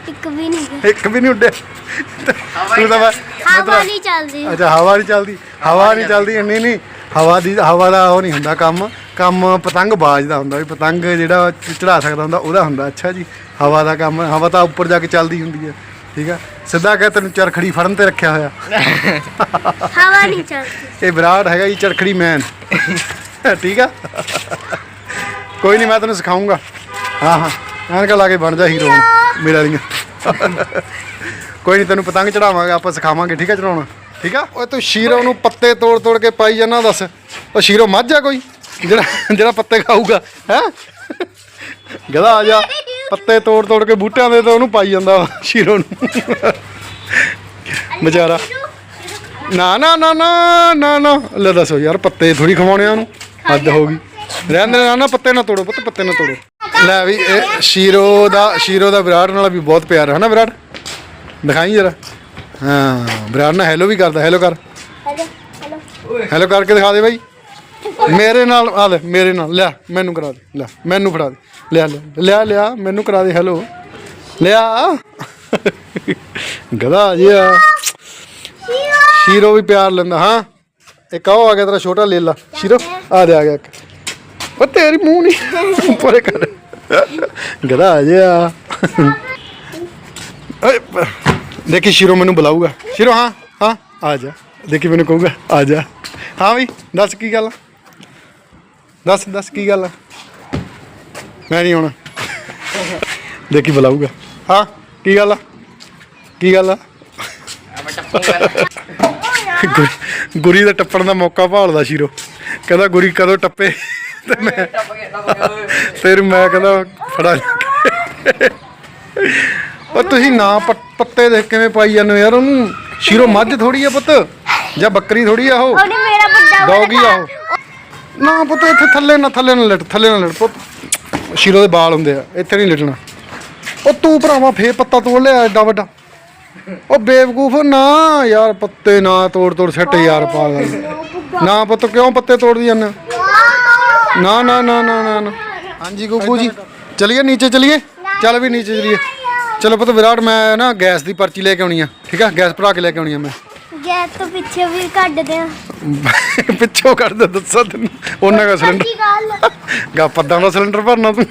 ਇੱਕ ਵੀ ਨਹੀਂ ਇੱਕ ਵੀ ਨਹੀਂ ਉੱਡਿਆ ਤੂੰ ਤਾਂ ਬਸ- ਹਵਾ ਮਤਲਬ ਨਹੀਂ ਚੱਲਦੀ। ਅੱਛਾ ਹਵਾ ਨਹੀਂ ਚੱਲਦੀ। ਹਵਾ ਨਹੀਂ ਚੱਲਦੀ ਇੰਨੀ ਨਹੀਂ। ਹਵਾ ਦੀ ਹਵਾ ਦਾ ਉਹ ਨਹੀਂ ਹੁੰਦਾ ਕੰਮ। ਕੰਮ ਪਤੰਗ ਬਾਜ ਦਾ ਹੁੰਦਾ ਵੀ ਪਤੰਗ ਜਿਹੜਾ ਚੜਾ ਸਕਦਾ ਹੁੰਦਾ ਉਹਦਾ ਹੁੰਦਾ। ਅੱਛਾ ਜੀ ਹਵਾ ਦਾ ਕੰਮ ਹਵਾ ਤਾਂ ਉੱਪਰ ਜਾ ਕੇ ਚੱਲਦੀ ਹੁੰਦੀ ਹੈ। ਠੀਕ ਆ? ਸਿੱਧਾ ਕਹਿ ਤੈਨੂੰ ਚਰਖੜੀ ਫੜਨ ਤੇ ਰੱਖਿਆ ਹੋਇਆ। ਹਵਾ ਨਹੀਂ ਚੱਲਦੀ। ਇਹ ਵਿਰਾਟ ਹੈਗਾ ਜੀ ਚਰਖੜੀ ਮੈਨ ਠੀਕ ਆ? ਕੋਈ ਨਹੀਂ ਮੈਂ ਤੈਨੂੰ ਸਿਖਾਉਂਗਾ। ਹਾਂ ਹਾਂ। ਐਨਕਾਂ ਲਾ ਕੇ ਬਣ ਜਾ ਹੀਰੋ। ਮੇਰਾ ਵਾਲੀਆਂ ਕੋਈ ਨਹੀਂ ਤੈਨੂੰ ਪਤੰਗ ਚੜਾਵਾਂਗੇ ਆਪਾਂ ਸਿਖਾਵਾਂਗੇ ਠੀਕ ਆ ਚੜਾਉਣਾ? ਠੀਕ ਆ? ਓਏ ਤੂੰ ਸ਼ੀਰੋ ਨੂੰ ਪੱਤੇ ਤੋੜ ਤੋੜ ਕੇ ਪਾਈ ਜਾਂਦਾ ਦੱਸ। ਉਹ ਸ਼ੀਰੋ ਮੱਝ ਆ ਕੋਈ? ਜਿਹੜਾ ਜਿਹੜਾ ਪੱਤੇ ਖਾਊਗਾ ਹੈ? ਗਧਾ ਆ ਜਾ। ਪੱਤੇ ਤੋੜ ਤੋੜ ਕੇ ਬੂਟਿਆਂ ਦੇ ਤਾਂ ਉਹਨੂੰ ਪਾਈ ਜਾਂਦਾ ਵਾ, ਸ਼ੀਰੋ ਨੂੰ। ਵਿਚਾਰਾ। ਨਾ ਨਾ ਨਾ ਨਾ ਨਾ ਨਾ। ਲੈ ਦੱਸੋ ਯਾਰ ਪੱਤੇ ਥੋੜੀ ਖਵਾਉਣੇ ਆ ਉਹਨੂੰ। ਹੱਦ ਹੋ ਗਈ। ਰਹਿੰਦੇ ਨਾ ਨਾ ਪੱਤੇ ਨਾ ਤੋੜੋ ਪੁੱਤ ਪੱਤੇ ਨਾ ਤੋੜੋ। ਲੈ ਵੀ ਇਹ ਸ਼ੀਰੋ ਦਾ ਸ਼ੀਰੋ ਦਾ ਵਿਰਾਟ ਨਾਲ ਵੀ ਬਹੁਤ ਪਿਆਰ ਹੈ ਨਾ ਵਿਰਾਟ? ਦਿਖਾਈ ਜਰਾ। ਹਾਂ ਵਿਰਾਟ ਨਾਲ ਹੈਲੋ ਵੀ ਕਰਦਾ ਹੈਲੋ ਕਰ। ਹੈਲੋ ਕਰਕੇ ਦਿਖਾ ਦੇ ਬਾਈ। ਮੇਰੇ ਨਾਲ ਆ ਲੈ ਮੇਰੇ ਨਾਲ ਲਿਆ ਮੈਨੂੰ ਕਰਾ ਦੇ ਲੈ ਮੈਨੂੰ ਫੜਾ ਦੇ ਲਿਆ ਲਿਆ ਲਿਆ ਮੈਨੂੰ ਕਰਾ ਦੇ ਹੈਲੋ ਲਿਆ। ਗਦਾ ਜਿਆ ਸ਼ੀਰੋ। ਵੀ ਪਿਆਰ ਲੈਂਦਾ ਹਾਂ। ਇੱਕ ਆਹ ਆ ਗਿਆ ਤੇਰਾ ਛੋਟਾ ਲੇਲਾ। ਸ਼ੀਰੋ ਆ ਦੇ ਆ ਗਿਆ ਇੱਕ। ਉਹ ਤੇਰੀ ਮੂੰਹ ਨਹੀਂ ਪਰੇ ਕਰ। ਗਦਾ ਜਿਆ ਓਏ, ਦੇਖੀ ਸ਼ੀਰੋ ਮੈਨੂੰ ਬੁਲਾਊਗਾ। ਸ਼ੀਰੋ, ਹਾਂ ਹਾਂ, ਆ ਜਾ। ਦੇਖੀ ਮੈਨੂੰ ਕਹੂਗਾ, ਆ ਜਾ। ਹਾਂ ਵੀ, ਦੱਸ ਕੀ ਗੱਲ ਦੱਸ ਦੱਸ ਕੀ ਗੱਲ ਮੈਂ ਨਹੀਂ ਆਉਣਾ। ਦੇਖੀ ਬੁਲਾਊਗਾ। ਹਾਂ, ਕੀ ਗੱਲ ਆ? ਕੀ ਗੱਲ ਆ? ਗੁਰੀ- ਗੁਰੀ ਦਾ ਟੱਪਣ ਦਾ ਮੌਕਾ ਭਾਲਦਾ ਸ਼ੀਰੋ। ਕਹਿੰਦਾ ਗੁਰੀ ਕਦੋਂ ਟੱਪੇ? ਤੇ ਮੈਂ। ਫਿਰ ਮੈਂ ਕਹਿੰਦਾ ਫੜਾ ਉਹ ਤੁਸੀਂ ਨਾ ਪੱਤੇ ਦੇਖ ਕਿਵੇਂ ਪਾਈ ਜਾਂਦੇ ਹੋ ਯਾਰ ਉਹਨੂੰ ਸ਼ੀਰੋ ਮੱਝ ਥੋੜੀ ਆ ਪੁੱਤ ਜਾਂ ਬੱਕਰੀ ਥੋੜੀ ਆ ਉਹ। ਉਹਨੇ ਮੇਰਾ ਵੱਡਾ ਡੌਗੀ ਆ ਉਹ। ਨਾ ਪੁੱਤ ਇੱਥੇ ਥੱਲੇ ਨਾ ਥੱਲੇ ਨਾ ਲਟ ਥੱਲੇ ਨਾ ਲਟ ਪੁੱਤ। ਸ਼ੀਰੋ ਦੇ ਵਾਲ ਹੁੰਦੇ ਆ ਇੱਥੇ ਨਹੀਂ ਲਟਣਾ। ਉਹ ਤੂੰ ਭਰਾਵਾ ਫੇਰ ਪੱਤਾ ਤੋੜ ਲਿਆ ਐਡਾ ਵੱਡਾ। ਉਹ ਬੇਵਕੂਫ ਨਾ ਯਾਰ ਪੱਤੇ ਨਾ ਤੋੜ ਤੋੜ ਸੱਟ ਯਾਰ ਪਾਗਲ ਨਾ ਪੁੱਤ ਕਿਉਂ ਪੱਤੇ ਤੋੜਦੀ ਜਾਂਦੇ ਨਾ ਨਾ ਨਾ ਨਾ ਨਾ ਨਾ। ਹਾਂਜੀ ਗੁੱਗੂ ਜੀ। ਚਲਿਏ ਨੀਚੇ ਚਲਿਏ? ਚੱਲ ਵੀ ਨੀਚੇ ਚਲਿਏ। ਚਲੋ ਪੁੱਤ ਵਿਰਾਟ ਮੈਂ ਨਾ ਗੈਸ ਦੀ ਪਰਚੀ ਲੈ ਕੇ ਆਉਣੀ ਆ ਠੀਕ ਆ? ਗੈਸ ਭਰਾ ਕੇ ਲੈ ਕੇ ਆਉਣੀ ਆ ਮੈਂ। ਗੈਸ ਤੋਂ ਪਿੱਛੇ ਵੀ ਕੱਢਦੇ ਆ ਪਿੱਛੋਂ ਕੱਢ ਦੇ ਦੱਸਾਂ ਤੈਨੂੰ। ਉਹਨਾਂ ਦਾ ਸਿਲੰਡਰ। ਗਾ ਪੱਦਾਂ ਦਾ ਸਿਲੰਡਰ ਭਰਨਾ ਤੂੰ।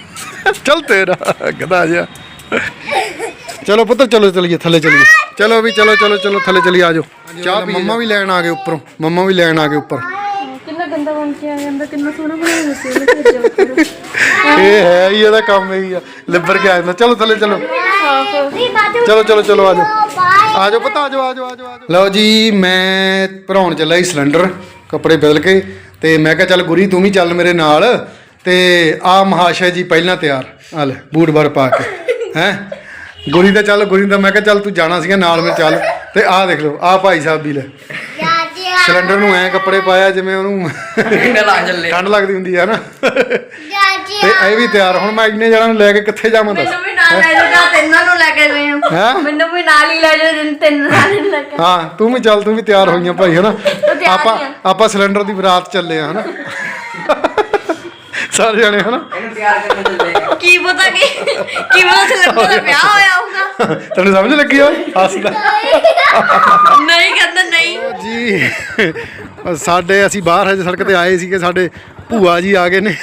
ਚੱਲ ਤੇਰਾ ਗਦਾ ਜਾ ਚਲੋ ਪੁੱਤਰ ਚਲੋ ਚਲੀਏ ਥੱਲੇ ਚਲੀਏ। ਚਲੋ ਵੀ ਚਲੋ ਚਲੋ ਚਲੋ ਥੱਲੇ ਚਲੀ ਆ ਜਾਓ। ਚਾਹ ਮੰਮਾ ਵੀ ਲੈਣ ਆ ਗਏ ਉੱਪਰੋਂ। ਮੰਮਾ ਵੀ ਲੈਣ ਆ ਗਏ ਉੱਪਰ। ਗੰਦਾ ਬਣ ਕੇ ਆ ਜਾਂਦਾ, ਕਿੰਨਾ ਸੋਹਣਾ ਬਣਾਇਆ ਹੋਇਆ ਸੀ ਭੇਜਿਆ ਉੱਪਰ। ਇਹ ਹੈ ਹੀ ਇਹਦਾ ਕੰਮ ਹੀ ਆ ਲਿਬਰ ਕੇ ਆ ਜਾਂਦਾ। ਚਲੋ, ਥੱਲੇ ਚਲੋ। ਚਲੋ ਚਲੋ ਚਲੋ, ਆ ਜਾਓ। ਪਤਾ, ਆ ਜਾਓ ਆ ਜਾਓ ਲਓ ਜੀ, ਮੈਂ ਭਰਾਉਣ ਚੱਲਾ ਸੀ ਸਿਲੰਡਰ, ਕੱਪੜੇ ਬਦਲ ਕੇ, ਤੇ ਮੈਂ ਕਿਹਾ ਚੱਲ ਗੁਰੀ, ਤੂੰ ਵੀ ਚੱਲ ਮੇਰੇ ਨਾਲ, ਤੇ ਆ ਮਹਾਸ਼ੈ ਜੀ ਪਹਿਲਾਂ ਤਿਆਰ, ਆ ਲੈ, ਬੂਟ ਬਾਰ ਪਾ ਕੇ, ਹੈ? ਗੁਰੀ ਦਾ ਚੱਲ, ਗੁਰੀ ਦਾ, ਮੈਂ ਕਿਹਾ ਚੱਲ ਤੂੰ ਜਾਣਾ ਸੀਗਾ, ਨਾਲ ਮੈਂ ਚੱਲ, ਤੇ ਆਹ ਦੇਖ ਲਓ, ਆਹ ਭਾਈ ਸਾਹਿਬ ਵੀ ਲੈ। ਸਿਲੰਡਰ ਨੂੰ ਐ ਕੱਪੜੇ ਪਾਇਆ ਜਿਵੇਂ ਉਹਨੂੰ ਕਿੰਨੇ ਲਾ ਚੱਲੇ। ਠੰਡ ਲੱਗਦੀ ਹੁੰਦੀ ਹੈ ਨਾ। ਤੇ ਇਹ ਵੀ ਤਿਆਰ ਹੁਣ ਮੈਂ ਇੰਨੇ ਜਣਾਂ ਨੂੰ ਲੈ ਕੇ ਕਿੱਥੇ ਜਾਵਾਂ ਦੱਸ? ਮੈਨੂੰ ਵੀ ਨਾਲ ਲੈ ਜਾਓ ਜਾਂ ਤਿੰਨਾਂ ਨੂੰ ਲੈ ਕੇ ਗਏ ਹੋ। ਹੈਂ? ਮੈਨੂੰ ਵੀ ਨਾਲ ਹੀ ਲੈ ਜਾਓ ਜਿੰਨ ਤਿੰਨ ਨਾਲ ਹੀ ਲੈ ਕੇ ਹਾਂ ਤੂੰ ਵੀ ਚੱਲ ਤੂੰ ਵੀ ਤਿਆਰ ਹੋਈਆਂ ਭਾਈ ਹਨਾ? ਆਪਾਂ। ਆਪਾਂ ਸਿਲੰਡਰ ਦੀ ਬਰਾਤ ਚੱਲੇ ਆ ਹਨਾ? ਸਾਰੇ ਜਣੇ ਹਨਾ? ਇਹਨੂੰ ਤਿਆਰ ਕਰਨ ਚੱਲੇ ਕੀ ਪਤਾ ਕਿ ਕੀ ਪਤਾ ਸਿਲੰਡਰ ਦਾ ਵਿਆਹ ਹੋਇਆ ਹੋਊਗਾ। ਤੈਨੂੰ ਸਮਝ ਲੱਗੀ ਓਏ ਹੱਸਦਾ। ਨਹੀਂ ਕਹਿੰਦਾ ਨਹੀਂ ਜੀ। ਸਾਡੇ ਅਸੀਂ ਬਾਹਰ ਹਜੇ ਸੜਕ ਤੇ ਆਏ ਸੀਗੇ ਸਾਡੇ ਭੂਆ ਜੀ ਆ ਗਏ ਨੇ।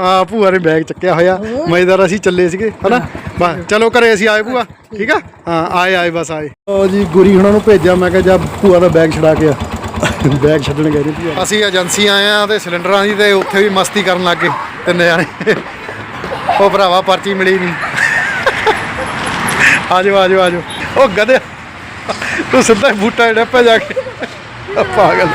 ਆ ਭੂਆ ਨੇ ਬੈਗ ਚੱਕਿਆ ਹੋਇਆ। ਮਜ਼ੇਦਾਰ ਅਸੀਂ ਚੱਲੇ ਸੀਗੇ ਹਨਾ? ਬਸ ਚਲੋ ਘਰੇ ਅਸੀਂ ਆਏ ਭੂਆ ਠੀਕ ਆ? ਹਾਂ ਆਏ ਆਏ ਬਸ ਆਏ। ਉਹ ਜੀ ਗੁਰੀ ਹੁਣਾਂ ਨੂੰ ਭੇਜਿਆ ਮੈਂ ਕਿਹਾ ਜਾ ਭੂਆ ਦਾ ਬੈਗ ਛੜਾ ਕੇ ਆ। ਬੈਗ ਛੱਡਣ ਗਏ ਨੇ ਅਸੀਂ ਏਜੰਸੀ ਆਏ ਆ ਤੇ ਸਿਲੰਡਰਾਂ ਦੀ ਤੇ ਉੱਥੇ ਵੀ ਮਸਤੀ ਕਰਨ ਲੱਗ ਗਏ ਤਿੰਨੇ ਜਾਣੇ। ਉਹ ਭਰਾਵਾ ਪਰਚੀ ਮਿਲੀ ਨਹੀਂ ਆਜੋ ਆਜੋ ਆਜੋ। ਉਹ ਗਧਿਆ ਤੂੰ ਸਿੱਧਾ ਬੂਟਾ ਡੱਪਾ ਜਾ ਕੇ। ਪਾਗਲ।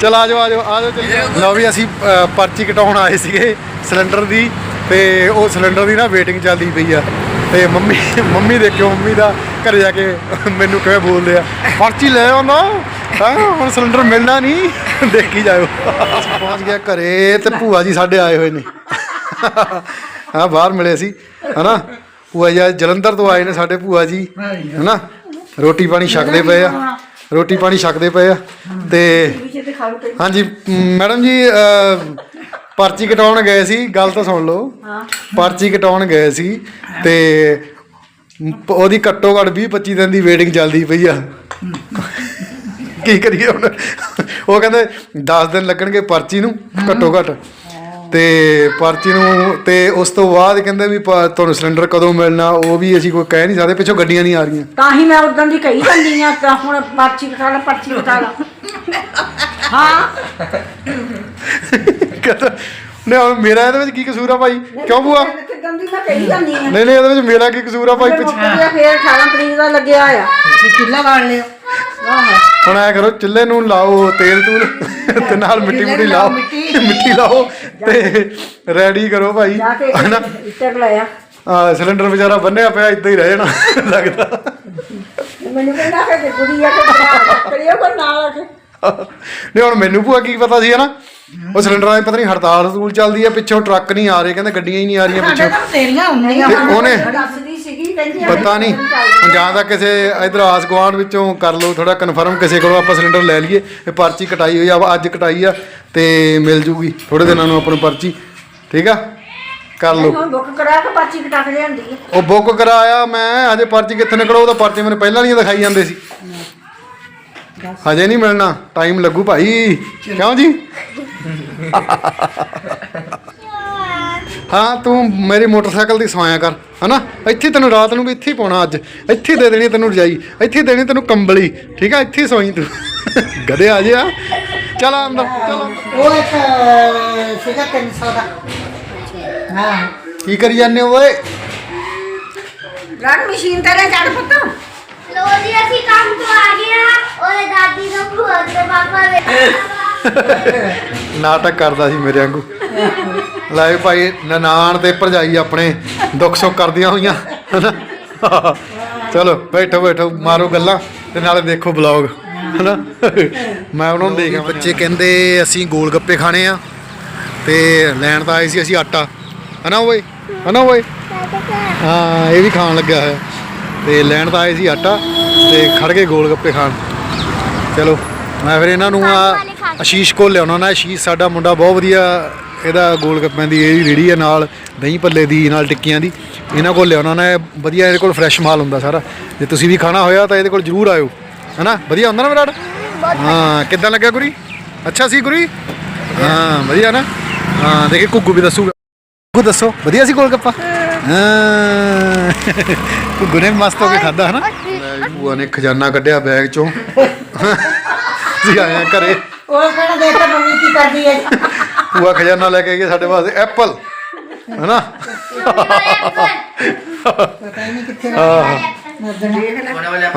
ਚਲ ਆਜੋ ਆਜੋ ਆਜੋ ਚੱਲੀਏ ਲਓ ਵੀ ਅਸੀਂ ਅ, ਪਰਚੀ ਕਟਾਉਣ ਆਏ ਸੀਗੇ ਸਿਲੰਡਰ ਦੀ ਤੇ ਉਹ ਸਿਲੰਡਰ ਦੀ ਨਾ ਵੇਟਿੰਗ ਚੱਲਦੀ ਪਈ ਆ। ਤੇ ਮੰਮੀ ਮੰਮੀ ਦੇਖਿਓ ਮੰਮੀ ਦਾ ਘਰੇ ਜਾ ਕੇ ਮੈਨੂੰ ਕਿਵੇਂ ਬੋਲਦੇ ਆ ਪਰਚੀ ਲੈ ਆਉਂਦਾ ਹਾਂ? ਹੁਣ ਸਿਲੰਡਰ ਮਿਲਣਾ ਨਹੀਂ? ਦੇਖੀ ਜਾਇਓ। ਪਹੁੰਚ ਗਿਆ ਘਰੇ ਤੇ ਭੂਆ ਜੀ ਸਾਡੇ ਆਏ ਹੋਏ ਨੇ। ਹਾਂ ਬਾਹਰ ਮਿਲੇ ਸੀ ਹਨਾ? ਭੂਆ ਜੀ ਅੱਜ ਜਲੰਧਰ ਤੋਂ ਆਏ ਨੇ ਸਾਡੇ ਭੂਆ ਜੀ ਹਨਾ? ਰੋਟੀ ਪਾਣੀ ਛਕਦੇ ਪਏ ਆ। ਰੋਟੀ ਪਾਣੀ ਛਕਦੇ ਪਏ ਆ ਤੇ ਹਾਂਜੀ ਮੈਡਮ ਜੀ ਪਰਚੀ ਕਟਾਉਣ ਗਏ ਸੀ ਗੱਲ ਤਾਂ ਸੁਣ ਲਓ। ਪਰਚੀ ਕਟਾਉਣ ਗਏ ਸੀ ਤੇ ਪ- ਉਹਦੀ ਘੱਟੋ ਘੱਟ 20 25 ਦਿਨ ਦੀ ਵੇਟਿੰਗ ਚੱਲਦੀ ਪਈ ਆ। ਕੀ ਕਰੀਏ ਹੁਣ? ਉਹ ਕਹਿੰਦੇ 10 ਦਿਨ ਲੱਗਣਗੇ ਪਰਚੀ ਨੂੰ ਘੱਟੋ ਘੱਟ। ਤੇ ਪਰਚੀ ਨੂੰ ਤੇ ਉਸ ਤੋਂ ਬਾਅਦ ਕਹਿੰਦੇ ਵੀ ਪ- ਤੁਹਾਨੂੰ ਸਿਲੰਡਰ ਕਦੋਂ ਮਿਲਣਾ ਉਹ ਵੀ ਅਸੀਂ ਕੋਈ ਕਹਿ ਨਹੀਂ ਸਕਦੇ ਪਿੱਛੋਂ ਗੱਡੀਆਂ ਨਹੀਂ ਆ ਰਹੀਆਂ। ਤਾਂ ਹੀ ਮੈਂ ਉਦੋਂ ਦੀ ਕਹੀ ਜਾਂਦੀ ਆ ਤਾਂ ਹੁਣ ਪਰਚੀ ਕਟਾ ਲਾ ਪਰਚੀ ਕਟਾ ਲਾ। ਹਾਂ। ਕਹਿੰਦਾ ਨਹੀਂ ਹੁਣ ਮੇਰਾ ਇਹਦੇ ਵਿੱਚ ਕੀ ਕਸੂਰ ਆ ਭਾਈ? ਕਿਉਂ ਬੂਆ ਕਿਦਾਂ ਦੀ ਮੈਂ ਕਹੀ ਜਾਂਦੀ ਆ। ਨਹੀਂ ਨਹੀਂ ਇਹਦੇ ਵਿੱਚ ਮੇਰਾ ਕੀ ਕਸੂਰ ਆ ਭਾਈ? ਫੇਰ 18 ਤਰੀਕ ਦਾ ਲੱਗਿਆ ਆ। ਚੁੱਲਾ ਬਾਲ ਲਿਓ। ਆਹੋ। ਹੁਣ ਐ ਕਰੋ ਚੁੱਲ੍ਹੇ ਨੂੰ ਲਾਓ ਤੇਲ ਤੂਲ ਤੇ ਨਾਲ ਮਿੱਟੀ ਮੁੱਟੀ ਲਾਓ ਮਿੱਟੀ। ਲਾਓ ਤੇ ਰੈਡੀ ਕਰੋ ਭਾਈ। ਜਾ ਕੇ ਹਨਾ? ਇੱਟਰ ਲਾਇਆ ਆ ਸਿਲੰਡਰ ਵਿਚਾਰਾ ਬੰਨਿਆ ਪਿਆ ਇਦਾਂ ਹੀ ਰਹਿ ਜਾਣਾ ਲੱਗਦਾ। ਮੈਨੂੰ ਕਹਿੰਦਾ ਕਿ ਕੁੜੀ ਆ ਕੇ ਕਰਿਓ ਕੋਈ ਨਾਲ ਆ ਕੇ। ਨਹੀਂ ਹੁਣ ਮੈਨੂੰ ਭੂਆ ਕੀ ਪਤਾ ਸੀ ਹਨਾ? ਉਹ ਸਿਲੰਡਰਾਂ ਦੀ ਪਤਾ ਨਹੀਂ ਹੜਤਾਲ ਹੜਤੂਲ ਚੱਲਦੀ ਆ ਪਿੱਛੋਂ ਟਰੱਕ ਨਹੀਂ ਆ ਰਹੇ ਕਹਿੰਦੇ ਗੱਡੀਆਂ ਹੀ ਨਹੀਂ ਆ ਰਹੀਆਂ ਪਿੱਛੋਂ। ਤੇਰੀਆਂ ਹੁੰਦੀਆਂ ਉਹਨੇ ਦੱਸਦੀ ਸੀਗੀ ਕਹਿੰਦੀ ਪਤਾ ਨਹੀਂ। ਹੁਣ ਜਾਂ ਤਾਂ ਕਿਸੇ ਇਧਰ ਆਸ ਗੁਆਂਢ ਵਿੱਚੋਂ ਕਰ ਲਓ ਥੋੜਾ ਕਨਫਰਮ ਕਿਸੇ ਕੋਲੋਂ ਆਪਾਂ ਸਿਲੰਡਰ ਲੈ ਲਈਏ ਇਹ ਪਰਚੀ ਕਟਾਈ ਹੋਈ ਆ ਅੱਜ ਕਟਾਈ ਆ ਤੇ ਮਿਲ ਜੂਗੀ। ਥੋੜੇ ਦਿਨਾਂ ਨੂੰ ਆਪਾਂ ਨੂੰ ਪਰਚੀ ਠੀਕ ਆ? ਕਰ ਲਓ। ਹੁਣ ਬੁੱਕ ਕਰਾ ਕੇ ਪਰਚੀ ਕਟਾ ਕੇ ਲਿਆਂਦੀ ਹੈ ਉਹ ਬੁੱਕ ਕਰਾਇਆ ਮੈਂ ਹਜੇ ਪਰਚੀ ਕਿੱਥੇ ਨਿਕਲੋ ਉਹ ਤਾਂ ਪਰਚੀ ਮੈਨੂੰ ਪਹਿਲਾਂ ਨਹੀਂ ਦਿਖਾਈ ਜਾਂਦੇ ਸੀ। ਹਜੇ ਨਹੀਂ ਮਿਲਣਾ ਟਾਈਮ ਲੱਗੂ ਭਾਈ। ਕਿਉਂ ਜੀ? ਹਾਂ ਤੂੰ ਮੇਰੀ ਮੋਟਰਸਾਈਕਲ ਦੀ ਸਵਾਇਆ ਕਰ ਹਨਾ? ਇੱਥੇ ਤੈਨੂੰ ਰਾਤ ਨੂੰ ਵੀ ਇੱਥੇ ਹੀ ਪਾਉਣਾ ਅੱਜ। ਇੱਥੇ ਦੇ ਦੇਣੀ ਤੈਨੂੰ ਰਜਾਈ। ਇੱਥੇ ਦੇਣੀ ਤੈਨੂੰ ਕੰਬਲੀ। ਠੀਕ ਆ? ਇੱਥੇ ਸੋਈ ਤੂੰ। ਗਦੇ ਆ ਜਿਆ ਚਲ ਅੰਦਰ ਚਲ ਉਹ ਇੱਕ ਸੀਗਾ 300 ਦਾ। ਹਾਂ। ਕੀ ਕਰੀ ਜਾਂਦੇ ਹੋ ਓਏ? ਰਣ ਮਸ਼ੀਨ ਤੇ ਲੈ ਚੜ ਪੁੱਤ। ਲੋ ਜੀ ਅਸੀਂ ਕੰਮ ਤੋਂ ਆ ਗਏ ਆ। ਉਹਦੇ ਦਾਦੀ ਦਾ ਭੂਆ ਤੇ ਪਾਪਾ ਦੇ। ਨਾਟਕ ਕਰਦਾ ਸੀ ਮੇਰੇ ਵਾਂਗੂ। ਲੈ ਭਾਈ ਨਨਾਣ ਤੇ ਭਰਜਾਈ ਆਪਣੇ ਦੁੱਖ ਸੁੱਖ ਕਰਦੀਆਂ ਹੋਈਆਂ ਹਨਾ? ਚਲੋ ਬੈਠੋ ਬੈਠੋ ਮਾਰੋ ਗੱਲਾਂ ਤੇ ਨਾਲੇ ਦੇਖੋ ਬਲੌਗ ਹਨਾ? ਮੈਂ ਉਹਨਾਂ ਨੂੰ ਦੇਖਿਆ ਬੱਚੇ ਕਹਿੰਦੇ ਅਸੀਂ ਗੋਲ ਗੱਪੇ ਖਾਣੇ ਆ ਤੇ ਲੈਣ ਤਾਂ ਆਏ ਸੀ ਅਸੀਂ ਆਟਾ। ਹਨਾ ਓਏ? ਹਨਾ ਓਏ? ਹਾਂ ਇਹ ਵੀ ਖਾਣ ਲੱਗਾ ਹੈ ਤੇ ਲੈਣ ਤਾਂ ਆਏ ਸੀ ਆਟਾ ਤੇ ਖੜ ਕੇ ਗੋਲ ਗੱਪੇ ਖਾਣ। ਚਲੋ ਮੈਂ ਫਿਰ ਇਹਨਾਂ ਨੂੰ ਆ ਆਸ਼ੀਸ਼ ਕੋਲ ਲਿਆਉਣਾ। ਨਾ ਆਸ਼ੀਸ਼ ਸਾਡਾ ਮੁੰਡਾ ਬਹੁਤ ਵਧੀਆ ਇਹਦਾ ਗੋਲ ਗੱਪਿਆਂ ਦੀ ਇਹ ਰੇੜੀ ਆ ਨਾਲ ਦਹੀਂ ਭੱਲੇ ਦੀ ਨਾਲ ਟਿੱਕੀਆਂ ਦੀ। ਇਹਨਾਂ ਕੋਲ ਲਿਆਉਣਾ ਨਾ ਵਧੀਆ ਇਹਦੇ ਕੋਲ ਫਰੈਸ਼ ਮਾਲ ਹੁੰਦਾ ਸਾਰਾ। ਜੇ ਤੁਸੀਂ ਵੀ ਖਾਣਾ ਹੋਇਆ ਤਾਂ ਇਹਦੇ ਕੋਲ ਜਰੂਰ ਆਇਓ। ਹਨਾ? ਵਧੀਆ ਹੁੰਦਾ ਨਾ ਵਿਰਾਟ? ਹਾਂ ਕਿੱਦਾਂ ਲੱਗਿਆ ਗੁਰੀ? ਅੱਛਾ ਸੀ ਗੁਰੀ? ਹਾਂ ਵਧੀਆ ਨਾ? ਹਾਂ ਦੇਖੇ ਕੁੱਗੂ ਵੀ ਦੱਸੂਗਾ। ਕੁੱਗੂ ਦੱਸੋ ਵਧੀਆ ਸੀ ਗੋਲ ਗੱਪਾ? ਹਾਂ। ਕੁੱਗੂ ਨੇ ਮਸਤ ਹੋ ਕੇ ਖਾਦਾ ਹਨਾ? ਬੂਆ ਨੇ ਖਜ਼ਾਨਾ ਕੱਢਿਆ ਬੈਗ ਚੋਂ। ਜੀ ਆਇਆ ਘਰੇ। ਉਹ ਕਿਹੜਾ ਦੇਖ ਮੰਮੀ ਕੀ ਕਰਦੀ ਹੈ। ਬੂਆ ਖਜ਼ਾਨਾ ਲੈ ਕੇ ਗਏ ਸਾਡੇ ਵਾਸਤੇ ਐਪਲ ਹਨਾ? ਪਤਾ ਨਹੀਂ ਕਿੱਥੇ